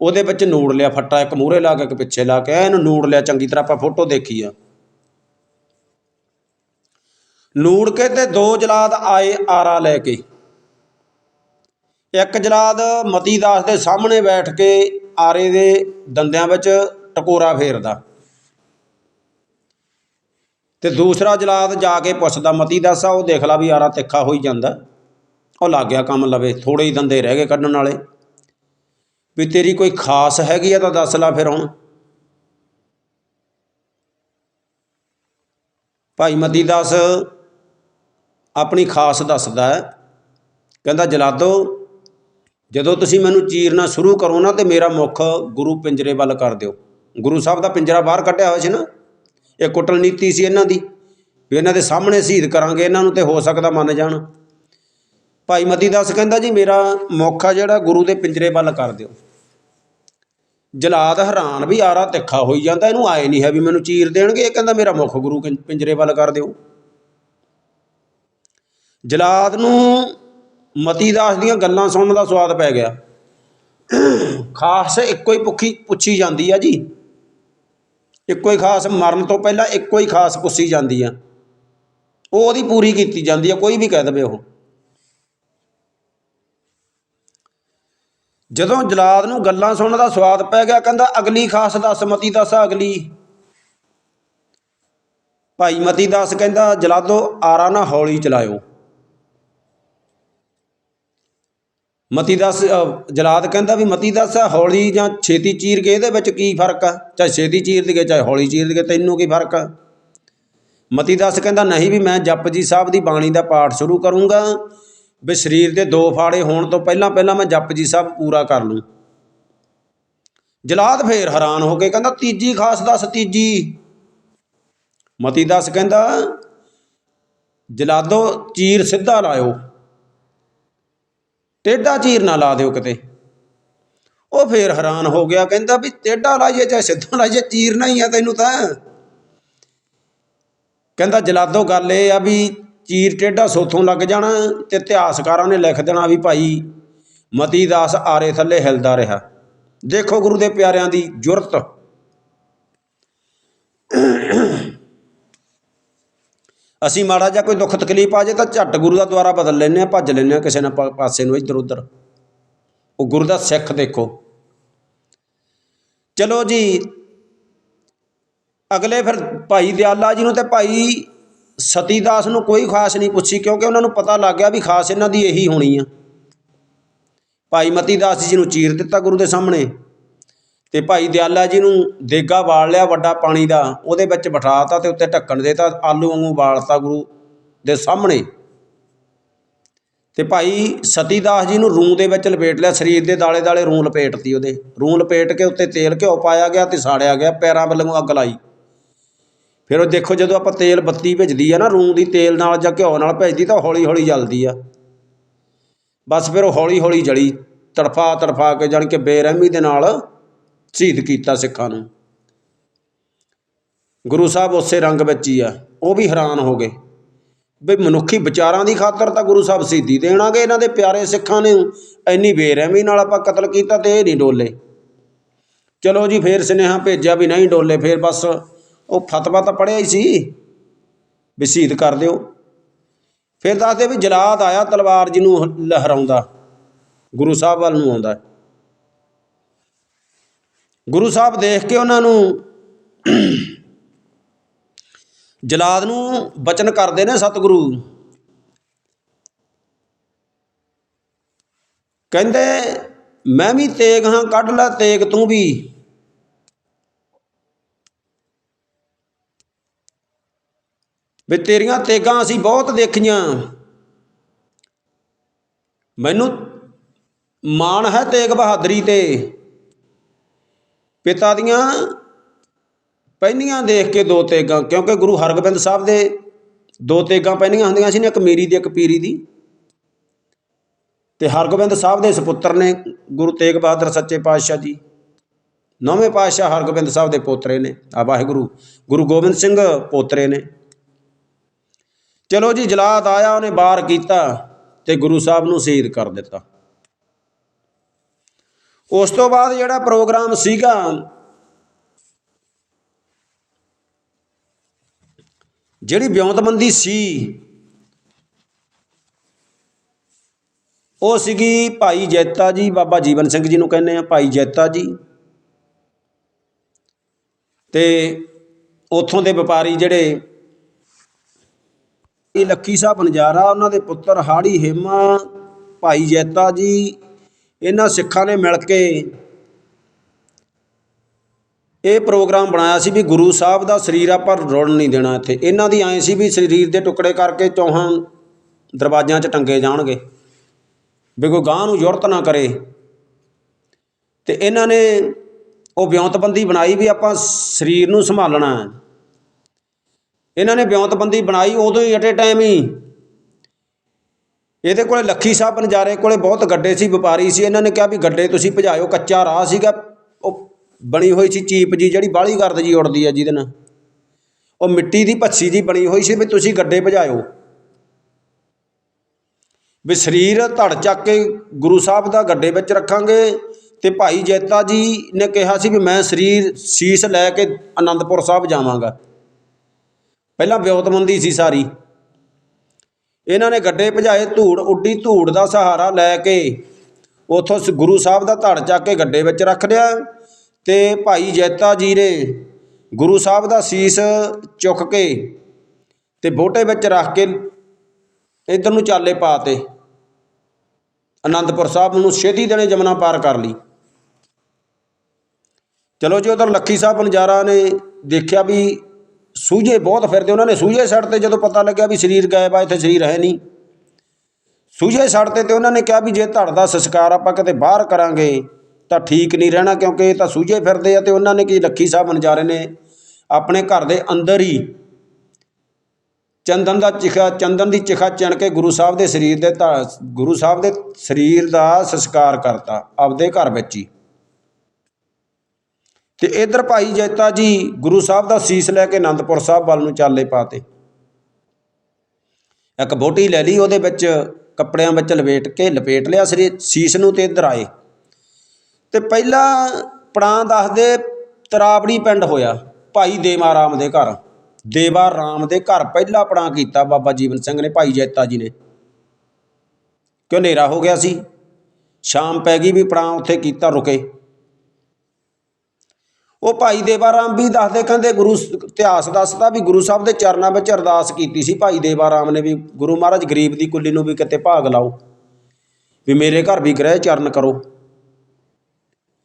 ਉਹਦੇ ਵਿੱਚ ਨੂੜ ਲਿਆ ਫੱਟਾ, ਇੱਕ ਮੂਹਰੇ ਲਾ ਕੇ, ਇੱਕ ਪਿੱਛੇ ਲਾ ਕੇ, ਇਹਨੂੰ ਨੂੜ ਲਿਆ, ਚੰਗੀ ਤਰ੍ਹਾਂ ਆਪਾਂ ਫੋਟੋ ਦੇਖੀ ਆ। ਨੂੜ ਕੇ ਤੇ ਦੋ ਜਲਾਦ ਆਏ ਆਰਾ ਲੈ ਕੇ। ਇੱਕ ਜਲਾਦ ਮਤੀ ਦਾਸ ਦੇ ਸਾਹਮਣੇ ਬੈਠ ਕੇ ਆਰੇ ਦੇ ਦੰਦਿਆਂ ਵਿੱਚ ਟਕੋਰਾ ਫੇਰਦਾ। ਤੇ ਦੂਸਰਾ ਜਲਾਦ ਜਾ ਕੇ ਪੁੱਛਦਾ, ਮਤੀ ਦਾਸਾ ਉਹ ਦੇਖ ਲਾ ਵੀ ਆਰਾ ਤਿੱਖਾ ਹੋਈ ਜਾਂਦਾ। ਉਹ ਲੱਗ ਗਿਆ ਕੰਮ ਲਵੇ, ਥੋੜੇ ਹੀ ਦੰਦੇ ਰਹਿ ਗਏ ਕੱਢਣ ਵਾਲੇ। ਵੀ ਤੇਰੀ ਕੋਈ ਖਾਸ ਹੈਗੀ ਆ ਤਾਂ ਦੱਸ ਲਾ ਫਿਰ ਹੁਣ। ਭਾਈ ਮਤੀ ਦਾਸ ਆਪਣੀ ਖਾਸ ਦੱਸਦਾ ਹੈ। ਕਹਿੰਦਾ, ਜਲਾਦੋ, ਜਦੋਂ ਤੁਸੀਂ ਮੈਨੂੰ ਚੀਰਨਾ ਸ਼ੁਰੂ ਕਰੋ ਨਾ ਤੇ ਮੇਰਾ ਮੁੱਖ ਗੁਰੂ ਪਿੰਜਰੇ ਵੱਲ ਕਰ ਦਿਓ। ਗੁਰੂ ਸਾਹਿਬ ਦਾ ਪਿੰਜਰਾ ਬਾਹਰ ਕੱਢਿਆ ਹੋਇਆ ਸੀ ਨਾ। ਇਹ ਕੁੱਟਲ ਨੀਤੀ ਸੀ ਇਹਨਾਂ ਦੀ, ਵੀ ਇਹਨਾਂ ਦੇ ਸਾਹਮਣੇ ਸ਼ਹੀਦ ਕਰਾਂਗੇ, ਇਹਨਾਂ ਨੂੰ ਤੇ ਹੋ ਸਕਦਾ ਮੰਨ ਜਾਣ। ਭਾਈ ਮਤੀ ਦਾਸ ਕਹਿੰਦਾ ਜੀ, ਮੇਰਾ ਮੁੱਖ ਆ ਜਿਹੜਾ, ਗੁਰੂ ਦੇ ਪਿੰਜਰੇ ਵੱਲ ਕਰ ਦਿਓ। ਜਲਾਦ ਹੈਰਾਨ ਵੀ ਆਰਾ ਤਿੱਖਾ ਹੋਈ ਜਾਂਦਾ, ਇਹਨੂੰ ਆਏ ਨਹੀਂ ਹੈ ਵੀ ਮੈਨੂੰ ਚੀਰ ਦੇਣਗੇ, ਇਹ ਕਹਿੰਦਾ ਮੇਰਾ ਮੁੱਖ ਗੁਰੂ ਕਿੰ- ਪਿੰਜਰੇ ਵੱਲ ਕਰ ਦਿਓ। ਜਲਾਦ ਨੂੰ ਮਤੀ ਦਾਸ ਦੀਆਂ ਗੱਲਾਂ ਸੁਣਨ ਦਾ ਸਵਾਦ ਪੈ ਗਿਆ। ਖਾਸ ਇੱਕੋ ਹੀ ਪੁੱਖੀ ਪੁੱਛੀ ਜਾਂਦੀ ਆ ਜੀ ਇੱਕੋ ਹੀ ਖਾਸ ਮਰਨ ਤੋਂ ਪਹਿਲਾਂ ਇੱਕੋ ਹੀ ਖਾਸ ਪੁੱਸੀ ਜਾਂਦੀ ਆ। ਉਹ ਉਹਦੀ ਪੂਰੀ ਕੀਤੀ ਜਾਂਦੀ ਆ, ਕੋਈ ਵੀ ਕਹਿ ਦਵੇ ਉਹ। ਜਦੋਂ ਜਲਾਦ ਨੂੰ ਗੱਲਾਂ ਸੁਣਨ ਦਾ ਸਵਾਦ ਪੈ ਗਿਆ, ਕਹਿੰਦਾ ਅਗਲੀ ਖਾਸ ਦੱਸ, ਮਤੀ ਦੱਸ ਅਗਲੀ। ਭਾਈ ਮਤੀ ਦਾਸ ਕਹਿੰਦਾ, ਜਲਾਦੋ, ਆਰਾ ਨਾ ਹੌਲੀ ਚਲਾਇਓ। ਮਤੀ ਦਾਸ ਜਲਾਦ ਕਹਿੰਦਾ ਵੀ ਮਤੀ ਦਾਸ ਹੌਲੀ ਜਾਂ ਛੇਤੀ ਚੀਰ ਕੇ ਇਹਦੇ ਵਿੱਚ ਕੀ ਫ਼ਰਕ ਆ? ਚਾਹੇ ਛੇਤੀ ਚੀਰ ਦਈਏ ਚਾਹੇ ਹੌਲੀ ਚੀਰ ਦਈਏ ਤੈਨੂੰ ਕੀ ਫ਼ਰਕ ਆ? ਮਤੀ ਦਾਸ ਕਹਿੰਦਾ, ਨਹੀਂ ਵੀ ਮੈਂ ਜਪਜੀ ਸਾਹਿਬ ਦੀ ਬਾਣੀ ਦਾ ਪਾਠ ਸ਼ੁਰੂ ਕਰੂੰਗਾ, ਵੀ ਸਰੀਰ ਦੇ ਦੋ ਫਾੜੇ ਹੋਣ ਤੋਂ ਪਹਿਲਾਂ ਪਹਿਲਾਂ ਮੈਂ ਜਪਜੀ ਸਾਹਿਬ ਪੂਰਾ ਕਰ ਲੂੰ। ਜਲਾਦ ਫੇਰ ਹੈਰਾਨ ਹੋ ਕੇ ਕਹਿੰਦਾ, ਤੀਜੀ ਖਾਸ ਦੱਸ, ਤੀਜੀ। ਮਤੀ ਦਾਸ ਕਹਿੰਦਾ, ਜਲਾਦੋ, ਚੀਰ ਸਿੱਧਾ ਲਾਇਓ। ਟੇਢਾ ਚੀਰ ਨਾ ਲਾ ਦਿਓ ਕਿਤੇ। ਉਹ ਫੇਰ ਹੈਰਾਨ ਹੋ ਗਿਆ, ਕਹਿੰਦਾ ਵੀ ਟੇਢਾ ਲਾਈਏ ਚਾਹੇ ਸਿੱਧਾ ਲਾਈਏ ਚੀਰਨਾ ਹੀ ਆ ਤੈਨੂੰ ਤਾਂ। ਕਹਿੰਦਾ ਜਲਾਦੋ ਗੱਲ ਇਹ ਆ ਵੀ ਚੀਰ ਟੇਢਾ ਸੋਥੋਂ ਲੱਗ ਜਾਣਾ ਤੇ ਇਤਿਹਾਸਕਾਰਾਂ ਨੇ ਲਿਖ ਦੇਣਾ ਵੀ ਭਾਈ ਮਤੀ ਦਾਸ ਆਰੇ ਥੱਲੇ ਹਿਲਦਾ ਰਿਹਾ। ਦੇਖੋ ਗੁਰੂ ਦੇ ਪਿਆਰਿਆਂ ਦੀ ਜੁਰਤ। ਅਸੀਂ ਮਾੜਾ ਜਿਹਾ ਕੋਈ ਦੁੱਖ ਤਕਲੀਫ ਆ ਜੇ ਤਾਂ ਝੱਟ ਗੁਰੂ ਦਾ ਦੁਆਰਾ ਬਦਲ ਲੈਂਦੇ ਆ ਭੱਜ ਲੈਂਦੇ ਆ ਕਿਸੇ ਨਾ ਪਾਸੇ ਨੂੰ ਇੱਧਰ ਉੱਧਰ। ਉਹ ਗੁਰੂ ਦਾ ਸਿੱਖ ਦੇਖੋ। ਚਲੋ ਜੀ, ਅਗਲੇ ਫਿਰ ਭਾਈ ਦਿਆਲਾ ਜੀ ਨੂੰ ਤੇ ਭਾਈ ਸਤੀਦਾਸ ਨੂੰ ਕੋਈ ਖਾਸ ਨਹੀਂ ਪੁੱਛੀ, ਕਿਉਂਕਿ ਉਹਨਾਂ ਨੂੰ ਪਤਾ ਲੱਗ ਗਿਆ ਵੀ ਖਾਸ ਇਹਨਾਂ ਦੀ ਇਹੀ ਹੋਣੀ ਆ। ਭਾਈ ਮਤੀ ਦਾਸ ਜੀ ਨੂੰ ਚੀਰ ਦਿੱਤਾ ਗੁਰੂ ਦੇ ਸਾਹਮਣੇ। ਅਤੇ ਭਾਈ ਦਿਆਲਾ ਜੀ ਨੂੰ ਦੇਗਾ ਬਾਲ ਲਿਆ ਵੱਡਾ ਪਾਣੀ ਦਾ, ਉਹਦੇ ਵਿੱਚ ਬਿਠਾ ਤਾ ਅਤੇ ਉੱਤੇ ਢੱਕਣ ਦੇ ਤਾ ਆਲੂ ਵਾਂਗੂ ਵਾਲਤਾ ਗੁਰੂ ਦੇ ਸਾਹਮਣੇ। ਅਤੇ ਭਾਈ ਸਤੀਦਾਸ ਜੀ ਨੂੰ ਰੂੰ ਦੇ ਵਿੱਚ ਲਪੇਟ ਲਿਆ, ਸਰੀਰ ਦੇ ਦਾਲੇ ਦਾਲੇ ਰੂੰ ਲਪੇਟਤੀ ਉਹਦੇ। ਰੂੰ ਲਪੇਟ ਕੇ ਉੱਤੇ ਤੇਲ ਘਿਓ ਪਾਇਆ ਗਿਆ ਅਤੇ ਸਾੜਿਆ ਗਿਆ, ਪੈਰਾਂ ਵੱਲੋਂ ਅੱਗ ਲਾਈ। ਫਿਰ ਉਹ ਦੇਖੋ ਜਦੋਂ ਆਪਾਂ ਤੇਲ ਬੱਤੀ ਭਿੱਜਦੀ ਆ ਨਾ, ਰੂੰ ਦੀ ਤੇਲ ਨਾਲ ਜਾਂ ਘਿਓ ਨਾਲ ਭਿੱਜਦੀ ਤਾਂ ਹੌਲੀ ਹੌਲੀ ਜਲਦੀ ਆ। ਬਸ ਫਿਰ ਉਹ ਹੌਲੀ ਹੌਲੀ ਜਲੀ ਤੜਫਾ ਤੜਫਾ ਕੇ ਜਾਣੀ ਕਿ ਬੇਰਹਿਮੀ ਦੇ ਨਾਲ ਸ਼ਹੀਦ ਕੀਤਾ ਸਿੱਖਾਂ ਨੂੰ। ਗੁਰੂ ਸਾਹਿਬ ਉਸੇ ਰੰਗ ਵਿੱਚ ਹੀ ਆ, ਉਹ ਵੀ ਹੈਰਾਨ ਹੋ ਗਏ ਵੀ ਮਨੁੱਖੀ ਵਿਚਾਰਾਂ ਦੀ ਖਾਤਰ ਤਾਂ ਗੁਰੂ ਸਾਹਿਬ ਸ਼ਹੀਦੀ ਦੇਣਾਗੇ, ਇਹਨਾਂ ਦੇ ਪਿਆਰੇ ਸਿੱਖਾਂ ਨੇ। ਇੰਨੀ ਬੇਰਹਿਮੀ ਨਾਲ ਆਪਾਂ ਕਤਲ ਕੀਤਾ ਤੇ ਇਹ ਨਹੀਂ ਡੋਲੇ। ਚਲੋ ਜੀ, ਫੇਰ ਸੁਨੇਹਾ ਭੇਜਿਆ ਵੀ ਨਹੀਂ ਡੋਲੇ, ਫੇਰ ਬਸ ਉਹ ਫਤਵਾ ਤਾਂ ਪੜਿਆ ਹੀ ਸੀ ਵੀ ਸ਼ਹੀਦ ਕਰ ਦਿਓ। ਫਿਰ ਦੱਸਦੇ ਵੀ ਜਲਾਦ ਆਇਆ ਤਲਵਾਰ ਜਿਹਨੂੰ ਲਹਿਰਾਉਂਦਾ, ਗੁਰੂ ਸਾਹਿਬ ਵੱਲ ਨੂੰ ਆਉਂਦਾ। ਗੁਰੂ ਸਾਹਿਬ ਦੇਖ ਕੇ ਉਹਨਾਂ ਨੂੰ ਜਲਾਦ ਨੂੰ ਬਚਨ ਕਰਦੇ ਨੇ ਸਤਿਗੁਰੂ। ਕਹਿੰਦੇ, ਮੈਂ ਵੀ ਤੇਗ ਹਾਂ, ਕੱਢ ਲੈ ਤੇਗ ਤੂੰ ਵੀ। ਵੀ ਤੇਰੀਆਂ ਤੇਗਾਂ ਅਸੀਂ ਬਹੁਤ ਦੇਖੀਆਂ। ਮੈਨੂੰ ਮਾਣ ਹੈ ਤੇਗ ਬਹਾਦਰੀ ਤੇ। ਪਿਤਾ ਦੀਆਂ ਪਹਿਨੀਆਂ ਦੇਖ ਕੇ ਦੋ ਤੇਗਾਂ, ਕਿਉਂਕਿ ਗੁਰੂ ਹਰਗੋਬਿੰਦ ਸਾਹਿਬ ਦੇ ਦੋ ਤੇਗਾਂ ਪਹਿਨੀਆਂ ਹੁੰਦੀਆਂ ਸੀ ਨੇ, ਇੱਕ ਮੀਰੀ ਦੀ, ਇੱਕ ਪੀਰੀ ਦੀ। ਤੇ ਹਰਗੋਬਿੰਦ ਸਾਹਿਬ ਦੇ ਸੁਪੁੱਤਰ ਨੇ ਗੁਰੂ ਤੇਗ ਬਹਾਦਰ ਸੱਚੇ ਪਾਤਸ਼ਾਹ ਜੀ। ਨੌਵੇਂ ਪਾਤਸ਼ਾਹ ਹਰਗੋਬਿੰਦ ਸਾਹਿਬ ਦੇ ਪੋਤਰੇ ਨੇ, ਆ ਵਾਹਿਗੁਰੂ, ਗੁਰੂ ਗੋਬਿੰਦ ਸਿੰਘ ਪੋਤਰੇ ਨੇ। ਚਲੋ ਜੀ, ਜਲਾਦ ਆਇਆ, ਉਹਨੇ ਬਾਰ ਕੀਤਾ ਤੇ ਗੁਰੂ ਸਾਹਿਬ ਨੂੰ ਸ਼ਹੀਦ ਕਰ ਦਿੱਤਾ। ਉਸ ਤੋਂ ਬਾਅਦ ਜਿਹੜਾ ਪ੍ਰੋਗਰਾਮ ਸੀਗਾ, ਜਿਹੜੀ ਵਿਉਂਤਬੰਦੀ ਸੀ, ਉਹ ਸੀਗੀ ਭਾਈ ਜੈਤਾ ਜੀ, ਬਾਬਾ ਜੀਵਨ ਸਿੰਘ ਜੀ ਨੂੰ ਕਹਿੰਦੇ ਆ, ਭਾਈ ਜੈਤਾ ਜੀ। ਤੇ ਉਥੋਂ ਦੇ ਵਪਾਰੀ ਜਿਹੜੇ ਇਹ ਲੱਖੀ ਸਾਹਿਬ ਨਜਾਰਾ ਉਹਨਾਂ ਦੇ ਪੁੱਤਰ ਹਾੜੀ ਹੇਮਾ, ਭਾਈ ਜੈਤਾ ਜੀ ਇਹਨਾਂ ਸਿੱਖਾਂ ਨੇ ਮਿਲ ਕੇ ਇਹ ਪ੍ਰੋਗਰਾਮ ਬਣਾਇਆ ਸੀ ਵੀ ਗੁਰੂ ਸਾਹਿਬ ਦਾ ਸਰੀਰ ਆਪਾਂ ਰੁਲਣ ਨਹੀਂ ਦੇਣਾ ਇੱਥੇ। ਇਹਨਾਂ ਦੀ ਐਂ ਸੀ ਵੀ ਸਰੀਰ ਦੇ ਟੁਕੜੇ ਕਰਕੇ ਚੌਹਾਂ ਦਰਵਾਜ਼ਿਆਂ 'ਚ ਟੰਗੇ ਜਾਣਗੇ। ਵੀ ਕੋਈ ਗਾਂ ਨੂੰ ਜ਼ੁਰਤ ਨਾ ਕਰੇ। ਤੇ ਇਹਨਾਂ ਨੇ ਉਹ ਵਿਉਂਤਬੰਦੀ ਬਣਾਈ ਵੀ ਆਪਾਂ ਸਰੀਰ ਨੂੰ ਸੰਭਾਲਣਾ ਹੈ। ਇਹਨਾਂ ਨੇ ਵਿਉਂਤਬੰਦੀ ਬਣਾਈ ਉਦੋਂ ਹੀ ਅਟੇ ਟਾਈਮ ਹੀ। ਇਹਦੇ ਕੋਲੇ ਲੱਖੀ ਸਾਹਿਬ ਨਜ਼ਾਰੇ ਕੋਲੇ ਬਹੁਤ ਗੱਡੇ ਸੀ, ਵਪਾਰੀ ਸੀ, ਇਹਨਾਂ ਨੇ ਕਿਹਾ ਵੀ ਗੱਡੇ ਤੁਸੀਂ ਭਜਾਇਓ, ਕੱਚਾ ਰਾਹ ਸੀਗਾ, ਉਹ ਬਣੀ ਹੋਈ ਸੀ ਚੀਪ ਜੀ, ਜਿਹੜੀ ਬਾਹਲੀ ਗਰਦ ਜੀ ਉੜਦੀ ਆ ਜਿਹਦੇ ਨਾਲ। ਉਹ ਮਿੱਟੀ ਦੀ ਭੱਸੀ ਜੀ ਬਣੀ ਹੋਈ ਸੀ ਵੀ ਤੁਸੀਂ ਗੱਡੇ ਭਜਾਇਓ। ਵੀ ਸਰੀਰ ਧੜ ਚੱਕ ਕੇ ਗੁਰੂ ਸਾਹਿਬ ਦਾ ਗੱਡੇ ਵਿੱਚ ਰੱਖਾਂਗੇ ਤੇ ਭਾਈ ਜੈਤਾ ਜੀ ਨੇ ਕਿਹਾ ਸੀ ਵੀ ਮੈਂ ਸਰੀਰ ਸੀਸ ਲੈ ਕੇ ਆਨੰਦਪੁਰ ਸਾਹਿਬ ਜਾਵਾਂਗਾ। ਪਹਿਲਾਂ ਵਿਉਤਮੰਦੀ ਸੀ ਸਾਰੀ। ਇਹਨਾਂ ਨੇ ਗੱਡੇ ਭਜਾਏ, ਧੂੜ ਉੱਡੀ, ਧੂੜ ਦਾ ਸਹਾਰਾ ਲੈ ਕੇ ਉਥੋਂ ਗੁਰੂ ਸਾਹਿਬ ਦਾ ਧੜ ਚੱਕ ਕੇ ਗੱਡੇ ਵਿੱਚ ਰੱਖ ਲਿਆ ਤੇ ਭਾਈ ਜੈਤਾ ਜੀ ਨੇ ਗੁਰੂ ਸਾਹਿਬ ਦਾ ਸੀਸ ਚੁੱਕ ਕੇ ਤੇ ਬੋਟੇ ਵਿੱਚ ਰੱਖ ਕੇ ਇਧਰ ਨੂੰ ਚਾਲੇ ਪਾਤੇ ਅਨੰਦਪੁਰ ਸਾਹਿਬ ਨੂੰ ਛੇਤੀ ਦਿਨੇ ਜਮਨਾ ਪਾਰ ਕਰ ਲਈ। ਚਲੋ ਜੀ, ਉਧਰ ਲੱਖੀ ਸਾਹਿਬ ਬੰਜਾਰਾ ਨੇ ਦੇਖਿਆ ਵੀ ਸੂਝੇ ਬਹੁਤ ਫਿਰਦੇ, ਉਹਨਾਂ ਨੇ ਸੂਝੇ ਸੜ ਤੇ ਜਦੋਂ ਪਤਾ ਲੱਗਿਆ ਵੀ ਸਰੀਰ ਗਾਇਬ ਆ, ਇੱਥੇ ਸਰੀਰ ਹੈ ਨਹੀਂ। ਸੂਝੇ ਸੜ ਤੇ ਤੇ ਉਹਨਾਂ ਨੇ ਕਿਹਾ ਵੀ ਜੇ ਧੜ ਦਾ ਸੰਸਕਾਰ ਆਪਾਂ ਕਿਤੇ ਬਾਹਰ ਕਰਾਂਗੇ, ਤਾਂ ਠੀਕ ਨਹੀਂ ਰਹਿਣਾ ਕਿਉਂਕਿ ਇਹ ਤਾਂ ਸੂਝੇ ਫਿਰਦੇ ਆ ਤੇ ਉਹਨਾਂ ਨੇ ਕੀ ਲੱਖੀ ਸਾਹਿਬ ਨਜ਼ਾਰੇ ਨੇ। ਆਪਣੇ ਘਰ ਦੇ ਅੰਦਰ ਹੀ ਚੰਦਨ ਦਾ ਚਿਖਾ, ਚੰਦਨ ਦੀ ਚਿਖਾ ਚਣ ਕੇ ਗੁਰੂ ਸਾਹਿਬ ਦੇ ਸਰੀਰ ਦੇ ਧਾ- ਗੁਰੂ ਸਾਹਿਬ ਦੇ ਸਰੀਰ ਦਾ ਸੰਸਕਾਰ ਕਰਤਾ, ਆਪਦੇ ਘਰ ਵਿੱਚ ਹੀ। ਤੇ ਇਧਰ ਭਾਈ ਜੈਤਾ ਜੀ ਗੁਰੂ ਸਾਹਿਬ ਦਾ ਸੀਸ ਲੈ ਕੇ ਆਨੰਦਪੁਰ ਸਾਹਿਬ ਵੱਲ ਨੂੰ ਚਾਲੇ ਪਾਤੇ ਇੱਕ ਬੋਟੀ ਲੈ ਲਈ, ਉਹਦੇ ਵਿੱਚ ਕੱਪੜਿਆਂ ਵਿੱਚ ਲਪੇਟ ਕੇ, ਲਪੇਟ ਲਿਆ ਸਰੀਰ ਸੀਸ ਨੂੰ ਤੇ ਇੱਧਰ ਆਏ। ਤੇ ਪਹਿਲਾ ਪੜਾਂ ਦੱਸਦੇ ਤਰਾਵੜੀ ਪਿੰਡ ਹੋਇਆ, ਭਾਈ ਦੇਵਾ ਰਾਮ ਦੇ ਘਰ। ਦੇਵਾ ਰਾਮ ਦੇ ਘਰ ਪਹਿਲਾ ਪੜਾਂ ਕੀਤਾ ਬਾਬਾ ਜੀਵਨ ਸਿੰਘ ਨੇ, ਭਾਈ ਜੈਤਾ ਜੀ ਨੇ। ਕਿਉਂ ਹਨੇਰਾ ਹੋ ਗਿਆ ਸੀ? ਸ਼ਾਮ ਪੈ ਗਈ ਵੀ ਪੜਾਂ ਉੱਥੇ ਕੀਤਾ ਰੁਕੇ। ਉਹ ਭਾਈ ਦੇਵਾ ਰਾਮ ਵੀ ਦੱਸਦੇ, ਕਹਿੰਦੇ ਗੁਰੂ ਇਤਿਹਾਸ ਦੱਸਦਾ ਵੀ ਗੁਰੂ ਸਾਹਿਬ ਦੇ ਚਰਨਾਂ ਵਿੱਚ ਅਰਦਾਸ ਕੀਤੀ ਸੀ ਭਾਈ ਦੇਵਾ ਰਾਮ ਨੇ ਵੀ, ਗੁਰੂ ਮਹਾਰਾਜ ਗਰੀਬ ਦੀ ਕੁੱਲੀ ਨੂੰ ਵੀ ਕਿਤੇ ਭਾਗ ਲਾਓ, ਵੀ ਮੇਰੇ ਘਰ ਵੀ ਗ੍ਰਹਿ ਚਰਨ ਕਰੋ,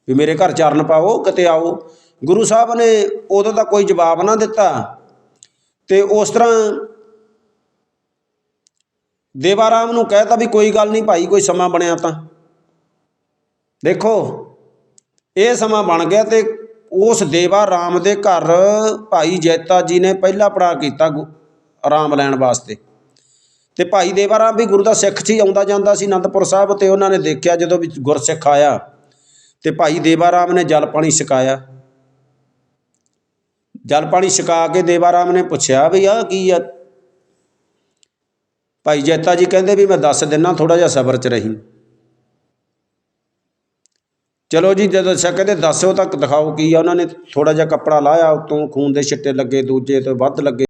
ਵੀ ਮੇਰੇ ਘਰ ਚਰਨ ਪਾਓ, ਕਿਤੇ ਆਓ। ਗੁਰੂ ਸਾਹਿਬ ਨੇ ਉਦੋਂ ਤਾਂ ਕੋਈ ਜਵਾਬ ਨਾ ਦਿੱਤਾ ਤੇ ਉਸ ਤਰ੍ਹਾਂ ਦੇਵਾ ਰਾਮ ਨੂੰ ਕਹਿਤਾ ਵੀ ਕੋਈ ਗੱਲ ਨਹੀਂ ਭਾਈ, ਕੋਈ ਸਮਾਂ ਬਣਿਆ ਤਾਂ। ਦੇਖੋ, ਇਹ ਸਮਾਂ ਬਣ ਗਿਆ ਤੇ ਉਸ ਦੇਵਾ ਰਾਮ ਦੇ ਘਰ ਭਾਈ ਜੈਤਾ ਜੀ ਨੇ ਪਹਿਲਾ ਪੜਾਅ ਕੀਤਾ ਗੁ- ਆਰਾਮ ਲੈਣ ਵਾਸਤੇ। ਤੇ ਭਾਈ ਦੇਵਾ ਰਾਮ ਵੀ ਗੁਰੂ ਦਾ ਸਿੱਖ ਸੀ, ਆਉਂਦਾ ਜਾਂਦਾ ਸੀ ਅਨੰਦਪੁਰ ਸਾਹਿਬ ਤੇ ਉਹਨਾਂ ਨੇ ਦੇਖਿਆ ਜਦੋਂ ਵੀ ਗੁਰਸਿੱਖ ਆਇਆ ਤੇ ਭਾਈ ਦੇਵਾ ਰਾਮ ਨੇ ਜਲ ਪਾਣੀ ਛਕਾਇਆ। ਜਲ ਪਾਣੀ ਛਕਾ ਕੇ ਦੇਵਾ ਰਾਮ ਨੇ ਪੁੱਛਿਆ ਵੀ ਆਹ ਕੀ ਆ? ਭਾਈ ਜੈਤਾ ਜੀ ਕਹਿੰਦੇ ਵੀ ਮੈਂ ਦੱਸ ਦਿੰਨਾ ਥੋੜਾ ਜਿਹਾ ਸਬਰ ਚ ਰਹੀ। ਚਲੋ ਜੀ, ਜਦੋਂ ਅੱਛਾ ਦੱਸਿਓ ਦੱਸੋ ਤਾਂ ਦਿਖਾਓ ਕੀ ਆ। ਉਹਨਾਂ ਨੇ ਥੋੜ੍ਹਾ ਜਿਹਾ ਕੱਪੜਾ ਲਾਇਆ, ਉੱਤੋਂ ਖੂਨ ਦੇ ਛਿੱਟੇ ਲੱਗੇ, ਦੂਜੇ ਤੋਂ ਵੱਧ ਲੱਗੇ।